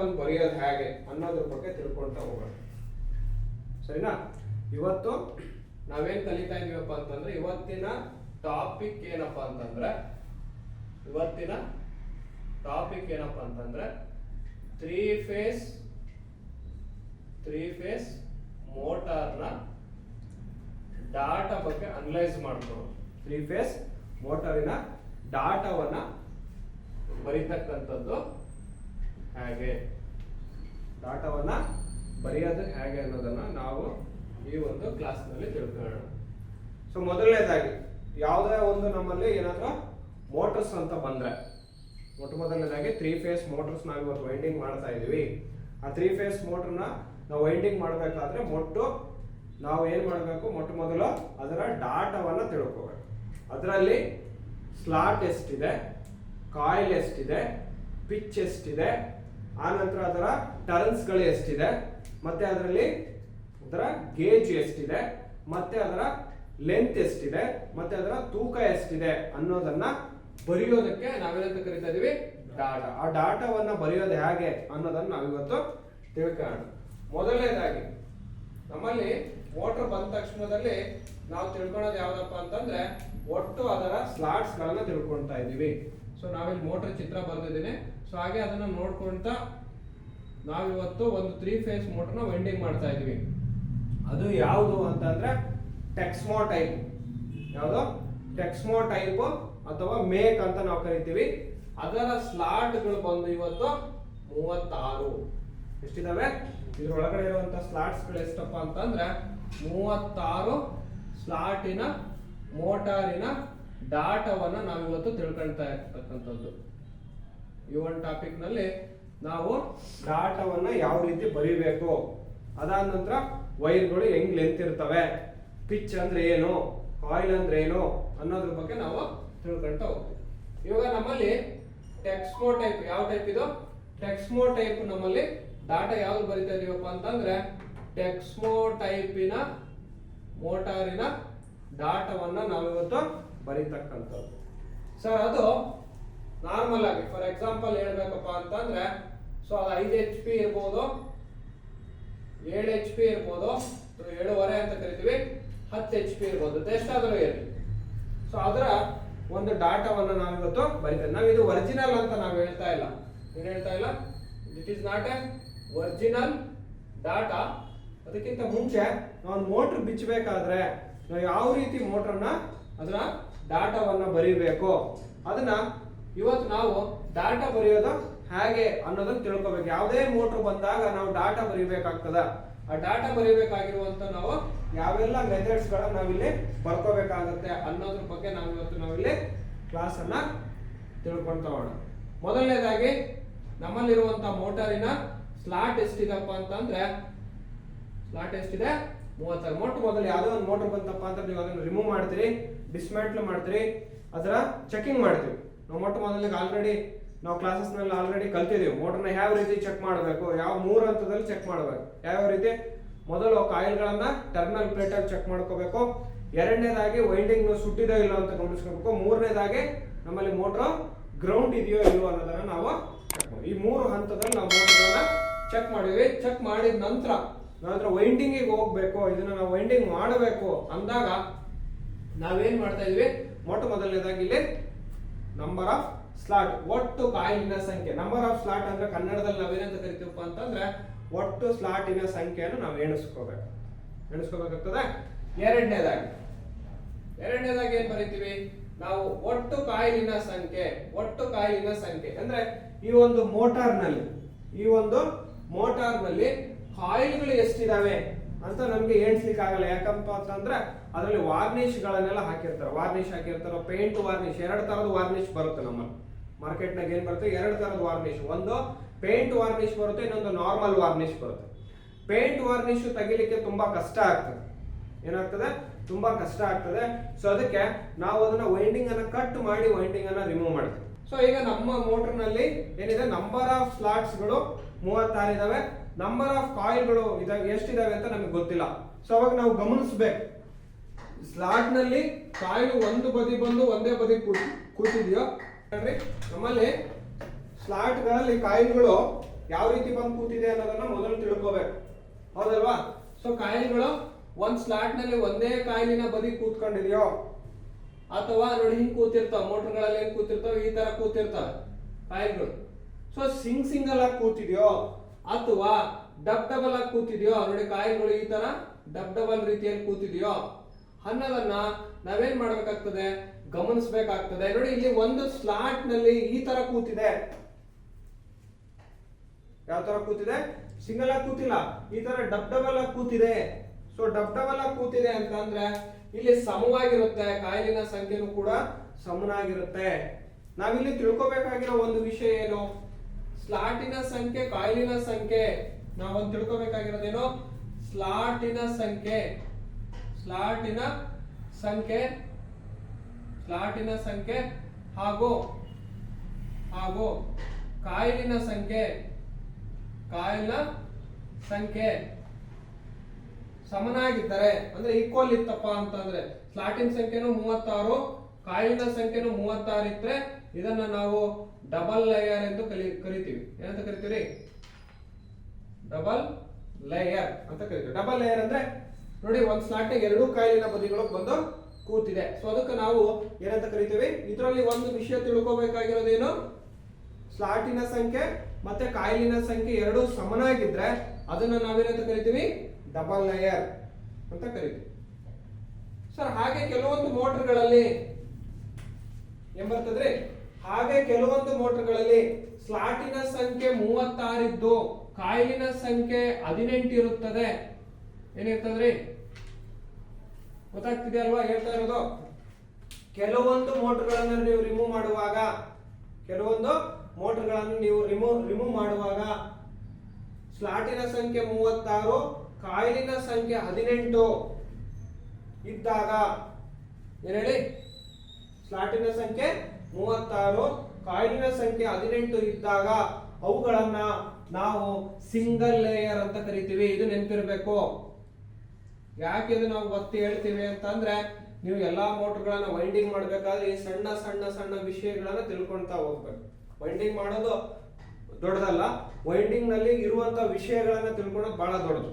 ಡಾಟಾವನ್ನು ಬರೆಯೋದು ಹೇಗೆ ಅನ್ನೋದ್ರ ಬಗ್ಗೆ ತಿಳ್ಕೊಳ್ತಾ ಹೋಗೋಣ. ಸರಿನಾ? ಇವತ್ತು ನಾವೇನ್ ಕಲಿತಾ ಇದೀವಪ್ಪ ಅಂತಂದ್ರೆ ಇವತ್ತಿನ ಟಾಪಿಕ್ ಏನಪ್ಪ ಅಂತಂದ್ರೆ, ಇವತ್ತಿನ ಟಾಪಿಕ್ ಏನಪ್ಪ ಅಂತಂದ್ರೆ ತ್ರೀ ಫೇಸ್ ತ್ರೀ ಫೇಸ್ ಮೋಟಾರ್ನ ಡಾಟಾ ಬಗ್ಗೆ ಅನಲೈಸ್ ಮಾಡ್ಕೊಳ್ಳೋದು ತ್ರೀ ಫೇಸ್ ಮೋಟಾರಿನ ಡಾಟಾವನ್ನ ಬರೀತಕ್ಕಂಥದ್ದು ಹೇಗೆ? ಡಾಟಾವನ್ನ ಬರೆಯೋದು ಹೇಗೆ ಅನ್ನೋದನ್ನ ನಾವು ಈ ಒಂದು ಕ್ಲಾಸ್ನಲ್ಲಿ ತಿಳ್ಕೊಳ್ಳೋಣ. ಸೊ ಮೊದಲನೇದಾಗಿ, ಯಾವುದೇ ಒಂದು ನಮ್ಮಲ್ಲಿ ಏನಾದರೂ ಮೋಟರ್ಸ್ ಅಂತ ಬಂದ್ರೆ ಮೊಟ್ಟ ಮೊದಲನೇದಾಗಿ ತ್ರೀ ಫೇಸ್ ಮೋಟರ್ಸ್ ನಾವು ಇವತ್ತು ವೈಂಡಿಂಗ್ ಮಾಡ್ತಾ ಇದೀವಿ ಆ ತ್ರೀ ಫೇಸ್ ಮೋಟರ್ನ ನಾವು ವೈಂಡಿಂಗ್ ಮಾಡಬೇಕಾದ್ರೆ ಮೊಟ್ಟು ನಾವು ಏನು ಮಾಡಬೇಕು? ಮೊಟ್ಟ ಮೊದಲು ಅದರ ಡಾಟಾವನ್ನ ತಿಳ್ಕೋಬೇಕು. ಅದರಲ್ಲಿ ಸ್ಲಾಟ್ ಎಷ್ಟಿದೆ? ಕಾಯಿಲ್ ಎಷ್ಟಿದೆ? ಪಿಚ್ ಎಷ್ಟಿದೆ? ಆನಂತರ ಅದರ ಟರ್ನ್ಸ್ಗಳು ಎಷ್ಟಿದೆ? ಮತ್ತೆ ಅದರಲ್ಲಿ ಅದರ ಗೇಜ್ ಎಷ್ಟಿದೆ? ಮತ್ತೆ ಅದರ ಲೆಂತ್ ಎಷ್ಟಿದೆ? ಮತ್ತೆ ಅದರ ತೂಕ ಎಷ್ಟಿದೆ ಅನ್ನೋದನ್ನ ಬರೆಯೋದಕ್ಕೆ ನಾವೇನಂತ ಕರಿತಾ ಇದೀವಿ ಡಾಟಾ ಆ ಡಾಟಾವನ್ನ ಬರೆಯೋದು ಹೇಗೆ ಅನ್ನೋದನ್ನ ನಾವಿವತ್ತು ತಿಳ್ಕೋಣ ಮೊದಲನೇದಾಗಿ, ನಮ್ಮಲ್ಲಿ ಮೋಟರ್ ಬಂದ ತಕ್ಷಣದಲ್ಲಿ ನಾವು ತಿಳ್ಕೊಳ್ಳೋದು ಯಾವ್ದಪ್ಪ ಅಂತಂದ್ರೆ ಒಟ್ಟು ಅದರ ಸ್ಲಾಟ್ಸ್ ಗಳನ್ನ ತಿಳ್ಕೊಳ್ತಾ ಇದೀವಿ. ಸೊ ನಾವಿಲ್ಲಿ ಮೋಟರ್ ಚಿತ್ರ ಬರ್ದಿದ್ದೀನಿ. ಸೊ ಹಾಗೆ ಅದನ್ನ ನೋಡ್ಕೊಂತ ನಾವಿವತ್ತು ಒಂದು ತ್ರೀ ಫೇಸ್ ಮೋಟರ್ನ ವೈಂಡಿಂಗ್ ಮಾಡ್ತಾ ಇದೀವಿ. ಅದು ಯಾವುದು ಅಂತಂದ್ರೆ ಟೆಕ್ಸ್ಮೋ ಟೈಪ್ ಯಾವುದು? ಟೆಕ್ಸ್ಮೋ ಟೈಪ್ ಅಥವಾ ಮೇಕ್ ಅಂತ ನಾವು ಕರಿತೀವಿ. ಅದರ ಸ್ಲಾಟ್ಗಳು ಬಂದು ಇವತ್ತು ಮೂವತ್ತಾರು. ಎಷ್ಟಿದಾವೆ? ಇದ್ರೊಳಗಡೆ ಇರುವಂತ ಸ್ಲಾಟ್ಸ್ಗಳು ಎಷ್ಟಪ್ಪ ಅಂತಂದ್ರೆ ಮೂವತ್ತಾರು ಸ್ಲಾಟಿನ ಮೋಟಾರಿನ ಡಾಟವನ್ನ ನಾವಿವತ್ತು ತಿಳ್ಕೊಳ್ತಾ ಇರ್ತಕ್ಕಂಥದ್ದು. ಈ ಒಂದು ಟಾಪಿಕ್ನಲ್ಲಿ ನಾವು ಡಾಟಾವನ್ನ ಯಾವ ರೀತಿ ಬರಿಬೇಕು? ಅದಾದ ನಂತರ ವೈರ್ಗಳು ಹೆಂಗ್ ಲೆಂತ್ ಇರ್ತವೆ? ಪಿಚ್ ಅಂದ್ರೆ ಏನು? ಆಯಿಲ್ ಅಂದ್ರೆ ಏನು? ಅನ್ನೋದ್ರ ಬಗ್ಗೆ ನಾವು ತಿಳ್ಕೊಂತ ಹೋಗ್ತೀವಿ. ಇವಾಗ ನಮ್ಮಲ್ಲಿ ಟೆಕ್ಸ್ಮೋ ಟೈಪ್ ಯಾವ ಟೈಪ್ ಇದು? ಟೆಕ್ಸ್ಮೋ ಟೈಪ್ ನಮ್ಮಲ್ಲಿ ಡಾಟಾ ಯಾವ್ದು ಬರಿತಾ ಇದೀವಪ್ಪ ಅಂತಂದ್ರೆ ಟೆಕ್ಸ್ಮೋ ಟೈಪಿನ ಮೋಟಾರಿನ ಡಾಟಾವನ್ನ ನಾವಿವತ್ತು ಬರೀತಕ್ಕಂಥದ್ದು. ಸರ್, ಅದು ನಾರ್ಮಲ್ ಆಗಿ ಫಾರ್ ಎಕ್ಸಾಂಪಲ್ ಹೇಳ್ಬೇಕಪ್ಪ ಅಂತಂದ್ರೆ ಸೊ ಅದು ಐದು ಎಚ್ ಪಿ ಇರ್ಬೋದು, ಏಳು ಎಚ್ ಪಿ ಇರ್ಬೋದು ಏಳುವರೆ ಅಂತ ಕರಿತೀವಿ, ಹತ್ತು ಎಚ್ ಪಿ ಇರ್ಬೋದು ಎಷ್ಟಾದರೂ ಇರಲಿ. ಸೊ ಅದರ ಒಂದು ಡಾಟಾವನ್ನು ನಾವಿವತ್ತು ಬರೀತೇವೆ. ನಾವು ಇದು ಒರಿಜಿನಲ್ ಅಂತ ನಾವು ಹೇಳ್ತಾ ಇಲ್ಲ. ಏನು ಹೇಳ್ತಾ ಇಲ್ಲ? It is not a original data ಅದಕ್ಕಿಂತ ಮುಂಚೆ ನಾವು ಮೋಟ್ರ್ ಬಿಚ್ಚಬೇಕಾದ್ರೆ ನಾವು ಯಾವ ರೀತಿ ಮೋಟ್ರನ್ನ ಅದರ ಡಾಟಾವನ್ನು ಬರೀಬೇಕು? ಅದನ್ನ ಇವತ್ತು ನಾವು ಡಾಟಾ ಬರೆಯೋದು ಹೇಗೆ ಅನ್ನೋದನ್ನ ತಿಳ್ಕೊಬೇಕು. ಯಾವುದೇ ಮೋಟ್ರ್ ಬಂದಾಗ ನಾವು ಡಾಟಾ ಬರೀಬೇಕಾಗ್ತದ. ಆ ಡಾಟಾ ಬರೀಬೇಕಾಗಿರುವಂತ ನಾವು ಯಾವೆಲ್ಲ ಮೆಥಡ್ಸ್ ನಾವಿಲ್ಲಿ ಬರ್ಕೋಬೇಕಾಗತ್ತೆ ಅನ್ನೋದ್ರ ಬಗ್ಗೆ ನಾವು ಇವತ್ತು ನಾವಿಲ್ಲಿ ಕ್ಲಾಸ್ ಅನ್ನ ಹೋಗೋಣ. ಮೊದಲನೇದಾಗಿ ನಮ್ಮಲ್ಲಿರುವಂತ ಮೋಟಾರಿನ ಸ್ಲಾಟ್ ಎಷ್ಟಿದಪ್ಪ ಅಂತಂದ್ರೆ ಸ್ಲಾಟ್ ಎಷ್ಟಿದೆ? ಮೂವತ್ತಾರು. ಮೋಟರ್ ಮೊದಲು ಯಾವುದೋ ಒಂದು ಮೋಟರ್ ಬಂತಪ್ಪ ಅಂತ ನೀವು ಅದನ್ನು ರಿಮೂವ್ ಮಾಡ್ತೀರಿ ಡಿಸ್ಮ್ಯಾಂಟ್ಲ್ ಮಾಡ್ತೀರಿ, ಅದರ ಚೆಕಿಂಗ್ ಮಾಡ್ತೀವಿ ನಾವು ಮೊಟ್ಟ ಮೊದಲಿಗೆ ಆಲ್ರೆಡಿ ನಾವು ಕ್ಲಾಸಸ್ನಲ್ಲಿ ಆಲ್ರೆಡಿ ಕಲ್ತಿದ್ದೀವಿ ಮೋಟರ್ನ ಯಾವ ರೀತಿ ಚೆಕ್ ಮಾಡಬೇಕು, ಯಾವ ಮೂರು ಹಂತದಲ್ಲಿ ಚೆಕ್ ಮಾಡಬೇಕು, ಯಾವ ರೀತಿ ಮೊದಲು ಕಾಯಿಲ್ಗಳನ್ನ ಟರ್ಮಿನಲ್ ಪ್ಲೇಟ್ ಅಲ್ಲಿ ಚೆಕ್ ಮಾಡ್ಕೋಬೇಕು, ಎರಡನೇದಾಗಿ ವೈಂಡಿಂಗ್ ಸುಟ್ಟಿದೋ ಇಲ್ಲ ಅಂತ ಗಮನಿಸ್ಕೋಬೇಕು, ಮೂರನೇದಾಗಿ ನಮ್ಮಲ್ಲಿ ಮೋಟರ್ ಗ್ರೌಂಡ್ ಇದೆಯೋ ಇಲ್ಲೋ ಅನ್ನೋದನ್ನ ನಾವು ಈ ಮೂರು ಹಂತದಲ್ಲಿ ನಾವು ಮೋಟರ್ಗಳನ್ನ ಚೆಕ್ ಮಾಡಿದ್ವಿ. ಚೆಕ್ ಮಾಡಿದ ನಂತರ ನಂತರ ವೈಂಡಿಂಗಿಗೆ ಹೋಗ್ಬೇಕು, ಇದನ್ನ ನಾವು ವೈಂಡಿಂಗ್ ಮಾಡಬೇಕು ಅಂದಾಗ ನಾವೇನ್ ಮಾಡ್ತಾ ಇದ್ವಿ? ಮೊಟ್ಟ ಮೊದಲನೇದಾಗಿ ಇಲ್ಲಿ ನಂಬರ್ ಆಫ್ ಸ್ಲಾಟ್ ಒಟ್ಟು ಕಾಯಿಲಿನ ಸಂಖ್ಯೆ. ನಂಬರ್ ಆಫ್ ಸ್ಲಾಟ್ ಅಂದ್ರೆ ಕನ್ನಡದಲ್ಲಿ ನಾವೇನಂತ ಕರಿತೀವಪ್ಪ ಅಂತಂದ್ರೆ ಒಟ್ಟು ಸ್ಲಾಟಿನ ಸಂಖ್ಯೆಯನ್ನು ನಾವು ಎಣಿಸ್ಕೋಬೇಕು. ಎಣಿಸ್ಕೋಬೇಕಾಗ್ತದೆ? ಎರಡನೇದಾಗಿ. ಎರಡನೇದಾಗಿ ಏನ್ ಬರೀತೀವಿ? ನಾವು ಒಟ್ಟು ಕಾಯಿಲಿನ ಸಂಖ್ಯೆ, ಒಟ್ಟು ಕಾಯಿಲಿನ ಸಂಖ್ಯೆ. ಅಂದ್ರೆ ಈ ಒಂದು ಮೋಟಾರ್ನಲ್ಲಿ, ಈ ಒಂದು ಮೋಟಾರ್ನಲ್ಲಿ ಕಾಯಿಲ್ಗಳು ಎಷ್ಟಿದಾವೆ ಅಂತ ನಮ್ಗೆ ಎಣಿಸ್ಲಿಕ್ಕೆ ಆಗಲ್ಲ ಯಾಕಪ್ಪ ಅಂತಂದ್ರೆ ಅದರಲ್ಲಿ ವಾರ್ನಿಶ್ ಗಳನ್ನೆಲ್ಲ ಹಾಕಿರ್ತಾರೆ. ವಾರ್ನಿಶ್ ಹಾಕಿರ್ತಾರೆ ಪೇಂಟ್ ವಾರ್ನಿಶ್ ಎರಡು ತರದ ವಾರ್ನಿಶ್ ಬರುತ್ತೆ ನಮ್ಮಲ್ಲಿ. ಮಾರ್ಕೆಟ್ ಏನು ಬರುತ್ತೆ? ಎರಡು ತರದ ವಾರ್ನಿಶ್ ಒಂದು ಪೇಂಟ್ ವಾರ್ನಿಶ್ ಬರುತ್ತೆ, ಇನ್ನೊಂದು ನಾರ್ಮಲ್ ವಾರ್ನಿಶ್ ಬರುತ್ತೆ. ಪೇಂಟ್ ವಾರ್ನಿಶ್ ತೆಗಿಲಿಕ್ಕೆ ತುಂಬಾ ಕಷ್ಟ ಆಗ್ತದೆ. ಏನಾಗ್ತದೆ? ತುಂಬಾ ಕಷ್ಟ ಆಗ್ತದೆ. ಸೊ ಅದಕ್ಕೆ ನಾವು ಅದನ್ನ ವೈಂಡಿಂಗ್ ಅನ್ನ ಕಟ್ ಮಾಡಿ ವೈಂಡಿಂಗ್ ಅನ್ನ ರಿಮೂವ್ ಮಾಡ್ತೀವಿ. ಸೊ ಈಗ ನಮ್ಮ ಮೋಟರ್ನಲ್ಲಿ ಏನಿದೆ? ನಂಬರ್ ಆಫ್ ಸ್ಲಾಟ್ಸ್ಗಳು ಮೂವತ್ತಾರು ಇದಾವೆ. ನಂಬರ್ ಆಫ್ ಕಾಯಿಲ್ಗಳು ಇದಾವೆ. ಎಷ್ಟಿದಾವೆ ಅಂತ ನಮಗೆ ಗೊತ್ತಿಲ್ಲ. ಸೊ ಅವಾಗ ನಾವು ಗಮನಿಸ್ಬೇಕು. ಸ್ಲಾಟ್ನಲ್ಲಿ ಕಾಯಿಲ್ ಒಂದು ಬದಿ ಬಂದು ಒಂದೇ ಬದಿ ಕೂತ್- ಕೂತಿದ್ಯೋ? ನೋಡ್ರಿ ನಮ್ಮಲ್ಲಿ ಸ್ಲಾಟ್ಗಳಲ್ಲಿ ಕಾಯಿಲ್ಗಳು ಯಾವ ರೀತಿ ಬಂದು ಕೂತಿದೆ ಅನ್ನೋದನ್ನ ಮೊದಲು ತಿಳ್ಕೋಬೇಕು. ಹೌದಲ್ವಾ? ಸೊ ಕಾಯಿಲ್ಗಳು ಒಂದ್ ಸ್ಲಾಟ್ನಲ್ಲಿ ಒಂದೇ ಕಾಯಿಲಿನ ಬದಿ ಕೂತ್ಕೊಂಡಿದ್ಯೋ? ಅಥವಾ ನೋಡಿ ಹಿಂಗ್ ಕೂತಿರ್ತಾವ, ಮೋಟರ್ಗಳಲ್ಲಿ ಹೆಂಗ್ ಕೂತಿರ್ತಾವ, ಈ ತರ ಕೂತಿರ್ತಾವ ಕಾಯಿಲ್ಗಳು ಸೊ ಸಿಂಗ್ ಸಿಂಗಲ್ ಆಗಿ ಕೂತಿದ್ಯೋ? ಅಥವಾ ಡಬ್ ಡಬಲ್ ಆಗಿ ಕೂತಿದ್ಯೋ? ನೋಡಿ ಕಾಯಿಲ್ಗಳು ಈ ತರ ಡಬ್ ಡಬಲ್ ರೀತಿಯಲ್ಲಿ ಕೂತಿದ್ಯೋ? ಅನ್ನೋದನ್ನ ನಾವೇನ್ ಮಾಡ್ಬೇಕಾಗ್ತದೆ? ಗಮನಿಸ್ಬೇಕಾಗ್ತದೆ. ನೋಡಿ, ಇಲ್ಲಿ ಒಂದು ಸ್ಲಾಟ್ನಲ್ಲಿ ಈ ತರ ಕೂತಿದೆ. ಯಾವ ತರ ಕೂತಿದೆ? ಸಿಂಗಲ್ ಆಗಿ ಕೂತಿಲ್ಲ. ಈ ತರ ಡಬ್ ಡಬಲ್ ಆಗಿ ಕೂತಿದೆ. ಸೊ ಡಬ್ ಡಬಲ್ ಆಗಿ ಕೂತಿದೆ ಅಂತ ಅಂದ್ರೆ ಇಲ್ಲಿ ಸಮವಾಗಿರುತ್ತೆ. ಕಾಯಿಲಿನ ಸಂಖ್ಯೆನೂ ಕೂಡ ಸಮನಾಗಿರುತ್ತೆ. ನಾವಿಲ್ಲಿ ತಿಳ್ಕೊಬೇಕಾಗಿರೋ ಒಂದು ವಿಷಯ ಏನು? ಸ್ಲಾಟಿನ ಸಂಖ್ಯೆ, ಕಾಯಿಲಿನ ಸಂಖ್ಯೆ. ನಾವೊಂದು ತಿಳ್ಕೊಬೇಕಾಗಿರೋದೇನು? ಸ್ಲಾಟಿನ ಸಂಖ್ಯೆ. ಸ್ಲಾಟಿನ ಸಂಖ್ಯೆ ಸ್ಲಾಟಿನ ಸಂಖ್ಯೆ, ಹಾಗೂ ಹಾಗೂ, ಕಾಯಿಲಿನ ಸಂಖ್ಯೆ, ಕಾಯಿಲ ಸಂಖ್ಯೆ. ಸಮನಾಗಿದ್ದರೆ, ಅಂದ್ರೆ ಈಕ್ವಲ್ ಇತ್ತಪ್ಪ ಅಂತಂದ್ರೆ, ಸ್ಲಾಟಿನ ಸಂಖ್ಯೆನೂ ಮೂವತ್ತಾರು, ಕಾಯಿಲಿನ ಸಂಖ್ಯೆನೂ ಮೂವತ್ತಾರು ಇದ್ರೆ, ಇದನ್ನ ನಾವು ಡಬಲ್ ಲೇಯರ್ ಎಂದು ಕಲಿ, ಕರಿತೀವಿ. ಏನಂತ ಕರಿತೀವಿ ಡಬಲ್ ಲೇಯರ್ ಅಂತ ಕರಿತೀವಿ. ಡಬಲ್ ಲೇಯರ್ ಅಂದ್ರೆ ನೋಡಿ, ಒಂದು ಸ್ಲಾಟ್ ಎರಡು ಕಾಯಿಲಿನ ಬದಿಗಳು ಬಂದು ಕೂತಿದೆ. ಸೊ ಅದಕ್ಕೆ ನಾವು ಏನಂತ ಕರಿತೀವಿ? ಇದರಲ್ಲಿ ಒಂದು ವಿಷಯ ತಿಳ್ಕೋಬೇಕಾಗಿರೋದೇನು? ಸ್ಲಾಟಿನ ಸಂಖ್ಯೆ ಮತ್ತೆ ಕಾಯಿಲಿನ ಸಂಖ್ಯೆ ಎರಡೂ ಸಮನಾಗಿದ್ರೆ ಅದನ್ನ ನಾವೇನಂತ ಕರಿತೀವಿ? ಡಬಲ್ ಲೇಯರ್ ಅಂತ ಕರಿತೀವಿ. ಸರ್ ಹಾಗೆ ಕೆಲವೊಂದು ಮೋಟರ್ಗಳಲ್ಲಿ ಏನ್ ಬರ್ತದ್ರಿ? ಹಾಗೆ ಕೆಲವೊಂದು ಮೋಟರ್ಗಳಲ್ಲಿ ಸ್ಲಾಟಿನ ಸಂಖ್ಯೆ ಮೂವತ್ತಾರಿದ್ದು ಕಾಯಿಲಿನ ಸಂಖ್ಯೆ ಹದಿನೆಂಟು ಇರುತ್ತದೆ ಏನಿರ್ತದ್ರಿ ಗೊತ್ತಾಗ್ತಿದೆ ಅಲ್ವಾ ಹೇಳ್ತಾ ಇರೋದು? ಕೆಲವೊಂದು ಮೋಟರ್ಗಳನ್ನು ನೀವು ರಿಮೂವ್ ಮಾಡುವಾಗ, ಕೆಲವೊಂದು ಮೋಟರ್ಗಳನ್ನು ನೀವು ರಿಮೂವ್ ರಿಮೂವ್ ಮಾಡುವಾಗ ಸ್ಲಾಟಿನ ಸಂಖ್ಯೆ ಮೂವತ್ತಾರು, ಕಾಯಿಲಿನ ಸಂಖ್ಯೆ ಹದಿನೆಂಟು ಇದ್ದಾಗ ಏನ್ ಹೇಳಿ? ಸ್ಲಾಟಿನ ಸಂಖ್ಯೆ ಮೂವತ್ತಾರು, ಕಾಯಿಲಿನ ಸಂಖ್ಯೆ ಹದಿನೆಂಟು ಇದ್ದಾಗ ಅವುಗಳನ್ನ ನಾವು ಸಿಂಗಲ್ ಲೇಯರ್ ಅಂತ ಕರಿತೀವಿ. ಇದು ನೆನಪಿರ್ಬೇಕು. ಯಾಕೆ ಇದು ನಾವು ಒತ್ತಿ ಹೇಳ್ತೀವಿ ಅಂತಂದ್ರೆ ನೀವು ಎಲ್ಲಾ ಮೋಟರ್ಗಳನ್ನ ವೈಂಡಿಂಗ್ ಮಾಡ್ಬೇಕಾದ್ರೆ ಈ ಸಣ್ಣ ಸಣ್ಣ ಸಣ್ಣ ವಿಷಯಗಳನ್ನ ತಿಳ್ಕೊಳ್ತಾ ಹೋಗ್ಬೇಕು. ವೈಂಡಿಂಗ್ ಮಾಡೋದು ದೊಡ್ಡದಲ್ಲ ವೈಂಡಿಂಗ್ನಲ್ಲಿ ಇರುವಂತ ವಿಷಯಗಳನ್ನ ತಿಳ್ಕೊಳ್ಳೋದು ಬಹಳ ದೊಡ್ಡದು.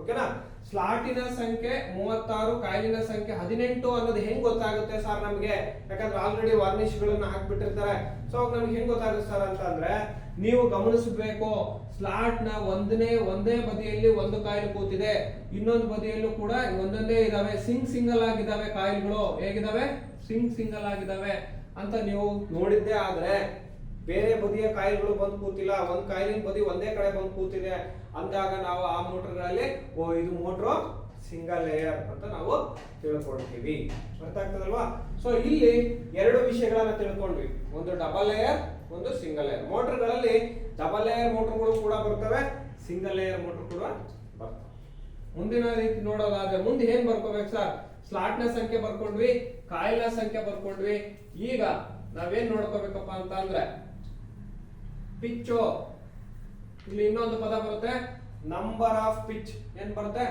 ಓಕೆನಾ? ಸ್ಲಾಟಿನ ಸಂಖ್ಯೆ ಮೂವತ್ತಾರು, ಕಾಯಿಲಿನ ಸಂಖ್ಯೆ ಹದಿನೆಂಟು ಅನ್ನೋದು ಹೆಂಗ್ ಗೊತ್ತಾಗುತ್ತೆ ಸರ್ ನಮ್ಗೆ? ಯಾಕಂದ್ರೆ ಆಲ್ರೆಡಿ ವಾರ್ನಿಶ್ ಗಳನ್ನ ಹಾಕ್ಬಿಟ್ಟಿರ್ತಾರೆ. ಸೊ ಅವಾಗ ನಮ್ಗೆ ಹೆಂಗ್ ಗೊತ್ತಾಗುತ್ತೆ ಸರ್ ಅಂತಂದ್ರೆ ನೀವು ಗಮನಿಸಬೇಕು ಸ್ಲಾಟ್ನ ಒಂದನೇ, ಒಂದೇ ಬದಿಯಲ್ಲಿ ಒಂದು ಕಾಯಿಲ್ ಕೂತಿದೆ. ಇನ್ನೊಂದು ಬದಿಯಲ್ಲೂ ಕೂಡ ಒಂದೊಂದೇ ಇದಾವೆ. ಸಿಂಗ್ ಸಿಂಗಲ್ ಆಗಿದಾವೆ ಕಾಯಿಲ್ಗಳು. ಹೇಗಿದಾವೆ? ಸಿಂಗ್ ಸಿಂಗಲ್ ಆಗಿದಾವೆ ಅಂತ ನೀವು ನೋಡಿದ್ದೇ ಆದ್ರೆ, ಬೇರೆ ಬದಿಯ ಕಾಯಿಲ್ಗಳು ಬಂದು ಕೂತಿಲ್ಲ. ಒಂದ್ ಕಾಯಿಲಿನ ಬದಿ ಒಂದೇ ಕಡೆ ಬಂದು ಕೂತಿದೆ. ಅಂದಾಗ ನಾವು ಆ ಮೋಟರ್ಗಳಲ್ಲಿ, ಓ, ಇದು ಮೋಟ್ರು ಸಿಂಗಲ್ ಲೇಯರ್ ಅಂತ ನಾವು ತಿಳ್ಕೊಳ್ತೀವಿ. ಅರ್ಥ ಆಗ್ತದಲ್ವಾ? ಸೊ ಇಲ್ಲಿ ಎರಡು ವಿಷಯಗಳನ್ನ ತಿಳ್ಕೊಂಡ್ವಿ. ಒಂದು ಡಬಲ್ ಲೇಯರ್ ಒಂದು ಸಿಂಗಲ್ ಲೇಯರ್ ಮೋಟರ್ಗಳಲ್ಲಿ ಡಬಲ್ ಲೇಯರ್ ಮೋಟರ್ಗಳು ಕೂಡ ಬರ್ತವೆ ಸಿಂಗಲ್ ಲೇಯರ್ ಮೋಟರ್ ಕೂಡ ಬರ್ತವೆ. ಮುಂದಿನ ರೀತಿ ನೋಡೋದಾದ್ರೆ, ಮುಂದೆ ಏನ್ ಬರ್ಕೋಬೇಕು ಸರ್? ಸ್ಲಾಟ್ನ ಸಂಖ್ಯೆ ಬರ್ಕೊಂಡ್ವಿ ಕಾಯಿಲ ಸಂಖ್ಯೆ ಬರ್ಕೊಂಡ್ವಿ. ಈಗ ನಾವೇನ್ ನೋಡ್ಕೋಬೇಕಪ್ಪ ಅಂತ ಅಂದ್ರೆ ಪಿಚ್ಚು ಇಲ್ಲಿ ಇನ್ನೊಂದು ಪದ ಬರುತ್ತೆ. ನಂಬರ್ ಆಫ್ ಪಿಚ್ ಏನ್ ಬರುತ್ತೆ?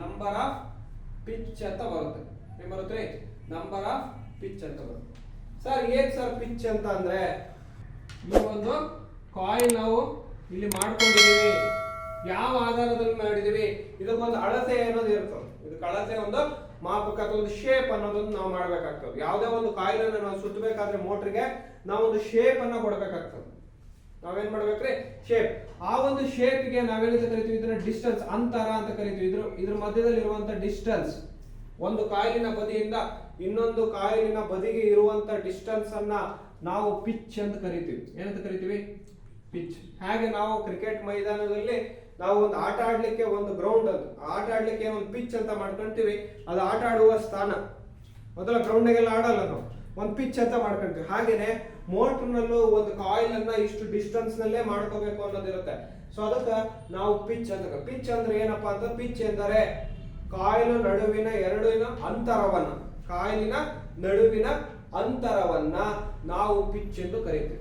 ನಂಬರ್ ಆಫ್ ಪಿಚ್ ಅಂತ ಬರುತ್ತೆ. ಏನ್ ಬರುತ್ತೆ? ನಂಬರ್ ಆಫ್ ಪಿಚ್ ಅಂತ ಬರುತ್ತೆ. ಸರ್ ಏನ್ ಸರ್ ಪಿಚ್ ಅಂತ ಅಂದ್ರೆ ಈ ಒಂದು ಕಾಯಿಲ್ ನಾವು ಇಲ್ಲಿ ಮಾಡ್ಕೊಂಡಿದೀವಿ ಯಾವ ಆಧಾರದಲ್ಲಿ ಮಾಡಿದೀವಿ ಇದಕ್ಕೊಂದು ಅಳತೆ ಅನ್ನೋದು ಇರ್ತದೆ. ಇದಕ್ಕೆ ಅಳತೆ ಒಂದು ಮಾಪಕ ಅಥವಾ ಒಂದು ಶೇಪ್ ಅನ್ನೋದನ್ನ ನಾವು ಮಾಡ್ಬೇಕಾಗ್ತದೆ. ಯಾವುದೇ ಒಂದು ಕಾಯಿಲ್ ಅನ್ನು ನಾವು ಸುತ್ತಬೇಕಾದ್ರೆ ಮೋಟ್ರಿಗೆ ನಾವು ಒಂದು ಶೇಪ್ ಅನ್ನ ಕೊಡ್ಬೇಕಾಗ್ತದೆ. ನಾವೇನ್ ಮಾಡ್ಬೇಕ್ರಿ? ಶೇಪ್ ಆ ಒಂದು ಶೇಪ್ಗೆ ನಾವೇನಂತ ಕರಿತೀವಿ? ಇದನ್ನ ಡಿಸ್ಟೆನ್ಸ್ ಅಂತರ ಅಂತ ಕರಿತೀವಿ. ಇದ್ರ ಇದ್ರ ಮಧ್ಯದಲ್ಲಿ ಇರುವಂತ ಡಿಸ್ಟೆನ್ಸ್ ಒಂದು ಕಾಯಿಲಿನ ಬದಿಯಿಂದ ಇನ್ನೊಂದು ಕಾಯಿಲಿನ ಬದಿಗೆ ಇರುವಂತ ಡಿಸ್ಟೆನ್ಸ್ ಅನ್ನ ನಾವು ಪಿಚ್ ಅಂತ ಕರಿತೀವಿ. ಏನಂತ ಕರಿತೀವಿ? ಪಿಚ್ ಹಾಗೆ ನಾವು ಕ್ರಿಕೆಟ್ ಮೈದಾನದಲ್ಲಿ ನಾವು ಒಂದು ಆಟ ಆಡ್ಲಿಕ್ಕೆ ಒಂದು ಗ್ರೌಂಡ್ ಅದು. ಆಟ ಆಡ್ಲಿಕ್ಕೆ ಒಂದು ಪಿಚ್ ಅಂತ ಮಾಡ್ಕೊಂತೀವಿ. ಅದು ಆಟ ಆಡುವ ಸ್ಥಾನ. ಮೊದಲ ಗ್ರೌಂಡ್ಗೆಲ್ಲ ಆಡಲ್ಲ ನಾವು. ಒಂದು ಪಿಚ್ ಅಂತ ಮಾಡ್ಕೊಂತೀವಿ. ಹಾಗೇನೆ ಮೋಟ್ರ್ನಲ್ಲೂ ಒಂದು ಕಾಯಿಲ್ ಅನ್ನ ಇಷ್ಟು ಡಿಸ್ಟೆನ್ಸ್ ನಲ್ಲೇ ಮಾಡ್ಕೋಬೇಕು ಅನ್ನೋದಿರುತ್ತೆ. ಸೊ ಅದಕ್ಕೆ ನಾವು ಪಿಚ್ ಅಂತ ಪಿಚ್ ಅಂದ್ರೆ ಏನಪ್ಪಾ ಅಂತ ಪಿಚ್ ಎಂದರೆ ಕಾಯಿಲ್ ನಡುವಿನ ಎರಡಿನ ಅಂತರವನ್ನ, ಕಾಯಿಲಿನ ನಡುವಿನ ಅಂತರವನ್ನ ನಾವು ಪಿಚ್ ಎಂದು ಕರಿತೀವಿ.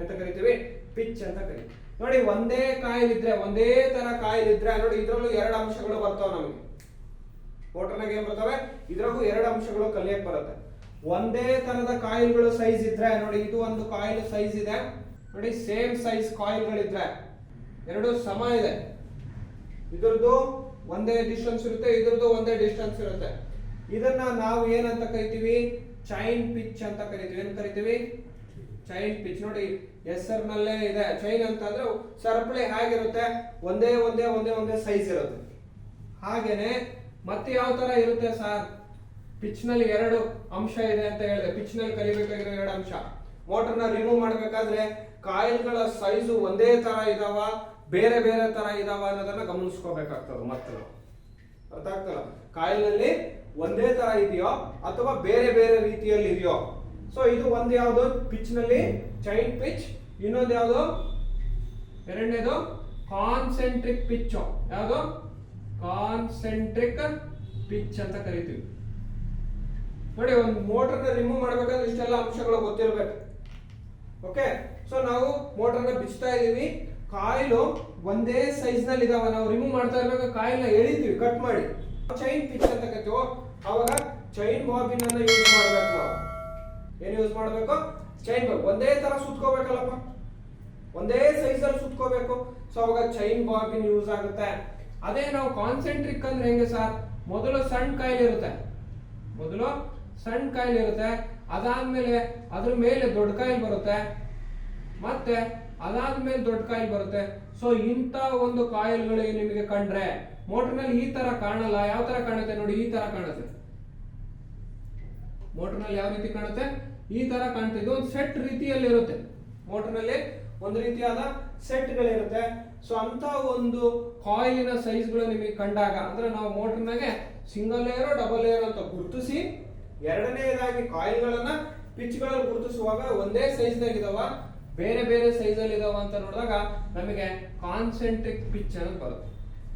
ಎಂತ ಕರಿತೀವಿ? ಪಿಚ್ ಅಂತ ಕರಿತೀವಿ. ನೋಡಿ, ಒಂದೇ ಕಾಯಿಲ್ ಇದ್ರೆ ಒಂದೇ ತರ ಕಾಯಿಲ್ ಇದ್ರೆ ನೋಡಿ, ಇದರಲ್ಲೂ ಎರಡು ಅಂಶಗಳು ಬರ್ತಾವ ನಮಗೆ. ಮೋಟರ್ನಾಗ ಏನ್ ಬರ್ತವೆ? ಇದ್ರಾಗೂ ಎರಡು ಅಂಶಗಳು ಕಲಿಯಕ್ ಬರುತ್ತೆ. ಒಂದೇ ತರದ ಕಾಯಿಲ್ಗಳು ಸೈಜ್ ಇದ್ರೆ, ನೋಡಿ ಇದು ಒಂದು ಕಾಯಿಲ್ ಸೈಜ್ ಇದೆ. ನೋಡಿ ಸೇಮ್ ಸೈಜ್ ಕಾಯಿಲ್ಗಳಿದ್ರೆ. ಎರಡು ಸಮ ಇದೆ. ಇದ್ರದ್ದು ಒಂದೇ ಡಿಸ್ಟೆನ್ಸ್ ಇರುತ್ತೆ, ಇದ್ರದ್ದು ಒಂದೇ ಡಿಸ್ಟೆನ್ಸ್ ಇರುತ್ತೆ. ಇದನ್ನ ನಾವು ಏನಂತ ಕರಿತೀವಿ? ಚೈನ್ ಪಿಚ್ ಅಂತ ಕರಿತೀವಿ. ಏನ್ ಕರಿತೀವಿ? ಚೈನ್ ಪಿಚ್ ನೋಡಿ, ಹೆಸರಿನಲ್ಲೇ ಇದೆ. ಚೈನ್ ಅಂತ ಅಂದ್ರೆ ಸರಪಳಿ ಹೇಗಿರುತ್ತೆ? ಒಂದೇ ಒಂದೇ ಒಂದೇ ಒಂದೇ ಸೈಜ್ ಇರುತ್ತೆ. ಹಾಗೇನೆ ಮತ್ತೆ ಯಾವ ತರ ಇರುತ್ತೆ ಸರ್ ಪಿಚ್ನಲ್ಲಿ ಎರಡು ಅಂಶ ಇದೆ ಅಂತ ಹೇಳಿದೆ. ಪಿಚ್ನಲ್ಲಿ ಕಲಿಬೇಕಾಗಿರೋ ಎರಡು ಅಂಶ. ಮೋಟರ್ನ ರಿಮೂವ್ ಮಾಡಬೇಕಾದ್ರೆ ಕಾಯಿಲ್ಗಳ ಸೈಜು ಒಂದೇ ತರ ಇದಾವ, ಬೇರೆ ಬೇರೆ ತರ ಇದಾವ ಅನ್ನೋದನ್ನ ಗಮನಿಸ್ಕೋಬೇಕಾಗ್ತದೆ ಮತ್ತೆ ಅರ್ಥ ಆಗ್ತಲ್ಲ ಕಾಯಿಲ್ನಲ್ಲಿ ಒಂದೇ ತರ ಇದೆಯೋ ಅಥವಾ ಬೇರೆ ಬೇರೆ ರೀತಿಯಲ್ಲಿ ಇದೆಯೋ. ಸೊ ಇದು ಒಂದು ಯಾವುದು? ಪಿಚ್ನಲ್ಲಿ ಚೈನ್ ಪಿಚ್ ಇನ್ನೊಂದು ಯಾವುದು? ಎರಡನೇದು ಕಾನ್ಸೆಂಟ್ರಿಕ್ ಪಿಚ್ ಯಾವುದು? ಕಾನ್ಸೆಂಟ್ರಿಕ್ ಪಿಚ್ ಅಂತ ಕರಿತೀವಿ. ನೋಡಿ, ಒಂದು ಮೋಟರ್ನ ರಿಮೂವ್ ಮಾಡಬೇಕಾದ್ರೆ ಇಷ್ಟೆಲ್ಲ ಅಂಶಗಳು ಗೊತ್ತಿರಬೇಕು. ಓಕೆ ಸೊ ನಾವು ಮೋಟರ್ನ ಬಿಚ್ತಾ ಇದೀವಿ ಕಾಯಿಲು ಒಂದೇ ಸೈಜ್ನಲ್ಲಿ ಇದಾವ ನಾವು ರಿಮೂವ್ ಮಾಡ್ತಾ ಇರಬೇಕು ಕಾಯಿಲ್ನ ಎಳಿತೀವಿ ಕಟ್ ಮಾಡಿ. ಚೈನ್ ಪಿಚ್ ಅಂತ ಕರಿತೀವೋ, ಅವಾಗ ಚೈನ್ ಬಾಬಿನ್ ಅನ್ನ ಯೂಸ್ ಮಾಡ್ಬೇಕು ನಾವು. ಏನು ಯೂಸ್ ಮಾಡಬೇಕು? ಚೈನ್ ಬಾಬ್ ಒಂದೇ ತರ ಸುತ್ಕೋಬೇಕಲ್ಲಪ್ಪ. ಒಂದೇ ಸೈಜ್ ಅಲ್ಲಿ ಸುತ್ಕೋಬೇಕು. ಸೊ ಅವಾಗ ಚೈನ್ ಬಾಬಿನ್ ಯೂಸ್ ಆಗುತ್ತೆ. ಅದೇ ನಾವು ಕಾನ್ಸೆಂಟ್ರಿಕ್ ಅಂದ್ರೆ ಹೆಂಗೆ ಸರ್ ಮೊದಲು ಸಣ್ಣ ಕಾಯಿಲ್ ಇರುತ್ತೆ ಮೊದಲು ಸಣ್ಣ ಕಾಯಿಲೆ ಇರುತ್ತೆ, ಅದಾದ್ಮೇಲೆ ಅದ್ರ ಮೇಲೆ ದೊಡ್ಡ ಕಾಯಿಲ್ ಬರುತ್ತೆ, ಮತ್ತೆ ಅದಾದ್ಮೇಲೆ ದೊಡ್ಡ ಕಾಯಿಲ್ ಬರುತ್ತೆ. ಸೊ ಇಂಥ ಒಂದು ಕಾಯಿಲ್ಗಳು ನಿಮಗೆ ಕಂಡ್ರೆ, ಮೋಟ್ರ್ನಲ್ಲಿ ಈ ತರ ಕಾಣಲ್ಲ, ಯಾವ ತರ ಕಾಣುತ್ತೆ ನೋಡಿ, ಈ ತರ ಕಾಣುತ್ತೆ. ಮೋಟ್ರ್ನಲ್ಲಿ ಯಾವ ರೀತಿ ಕಾಣುತ್ತೆ? ಈ ತರ ಕಾಣುತ್ತೆ ಇದು, ಒಂದು ಸೆಟ್ ರೀತಿಯಲ್ಲಿ ಇರುತ್ತೆ. ಮೋಟರ್ನಲ್ಲಿ ಒಂದು ರೀತಿಯಾದ ಸೆಟ್ಗಳಿರುತ್ತೆ ಸೊ ಅಂತ ಒಂದು ಕಾಯಿಲಿನ ಸೈಜ್ಗಳು ನಿಮಗೆ ಕಂಡಾಗ, ಅಂದ್ರೆ ನಾವು ಮೋಟರ್ನಾಗೆ ಸಿಂಗಲ್ ಲೇಯರ್ ಡಬಲ್ ಲೇಯರ್ ಅಂತ ಗುರುತಿಸಿ ಎರಡನೇದಾಗಿ ಕಾಯಿಲ್ಗಳನ್ನ ಪಿಚ್ಗಳಲ್ಲಿ ಗುರುತಿಸುವಾಗ ಒಂದೇ ಸೈಜ್ನಾಗ ಇದಾವ, ಬೇರೆ ಬೇರೆ ಸೈಜ್ ಅಲ್ಲಿ ಇದಾವ ಅಂತ ನೋಡಿದಾಗ ನಮಗೆ ಕಾನ್ಸೆಂಟ್ರಿಕ್ ಪಿಚ್ ಅನ್ನೋದು ಬರುತ್ತೆ.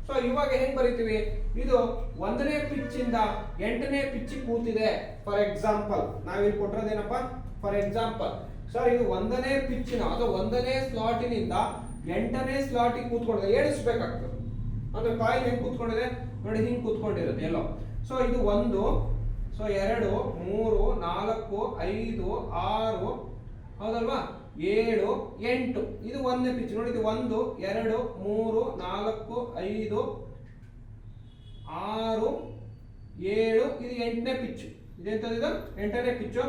ಸೊ ಇವಾಗ ಹೆಂಗ್ ಬರಿತೀವಿ? ಇದು ಒಂದನೇ ಪಿಚ್ ಇಂದ ಎಂಟನೇ ಪಿಚ್ ಕೂತಿದೆ. ಫಾರ್ ಎಕ್ಸಾಂಪಲ್ ನಾವಿಲ್ಲಿ ಕೊಟ್ಟಿರೋದೇನಪ್ಪ? ಫಾರ್ ಎಕ್ಸಾಂಪಲ್ ಸರ್ ಇದು ಒಂದನೇ ಪಿಚ್ಚಿನ ಅಥವಾ ಒಂದನೇ ಸ್ಲಾಟಿನಿಂದ ಎಂಟನೇ ಸ್ಲಾಟಿಗೆ ಕೂತ್ಕೊಂಡಿದೆ ಏಳಿಸ್ಬೇಕಾಗ್ತದೆ. ಅಂದ್ರೆ ಕಾಯಿಲ್ ಹೆಂಗ್ ಕೂತ್ಕೊಂಡಿದೆ? ನೋಡಿ, ಹಿಂಗ್ ಕೂತ್ಕೊಂಡಿರುತ್ತೆ ಎಲ್ಲೋ. ಸೊ ಇದು ಒಂದು. ಸೊ ಎರಡು, ಮೂರು, ನಾಲ್ಕು, ಐದು, ಆರು, ಹೌದಲ್ವಾ? ಏಳು, ಎಂಟು. ಇದು ಒಂದನೇ ಪಿಚ್ ನೋಡಿ, ಇದು ಒಂದು, ಎರಡು, ಮೂರು, ನಾಲ್ಕು, ಐದು, ಆರು, ಏಳು. ಇದು ಎಂಟನೇ ಪಿಚ್ ಇದೆಂತದಿದು ಎಂಟನೇ ಪಿಚ್ಚು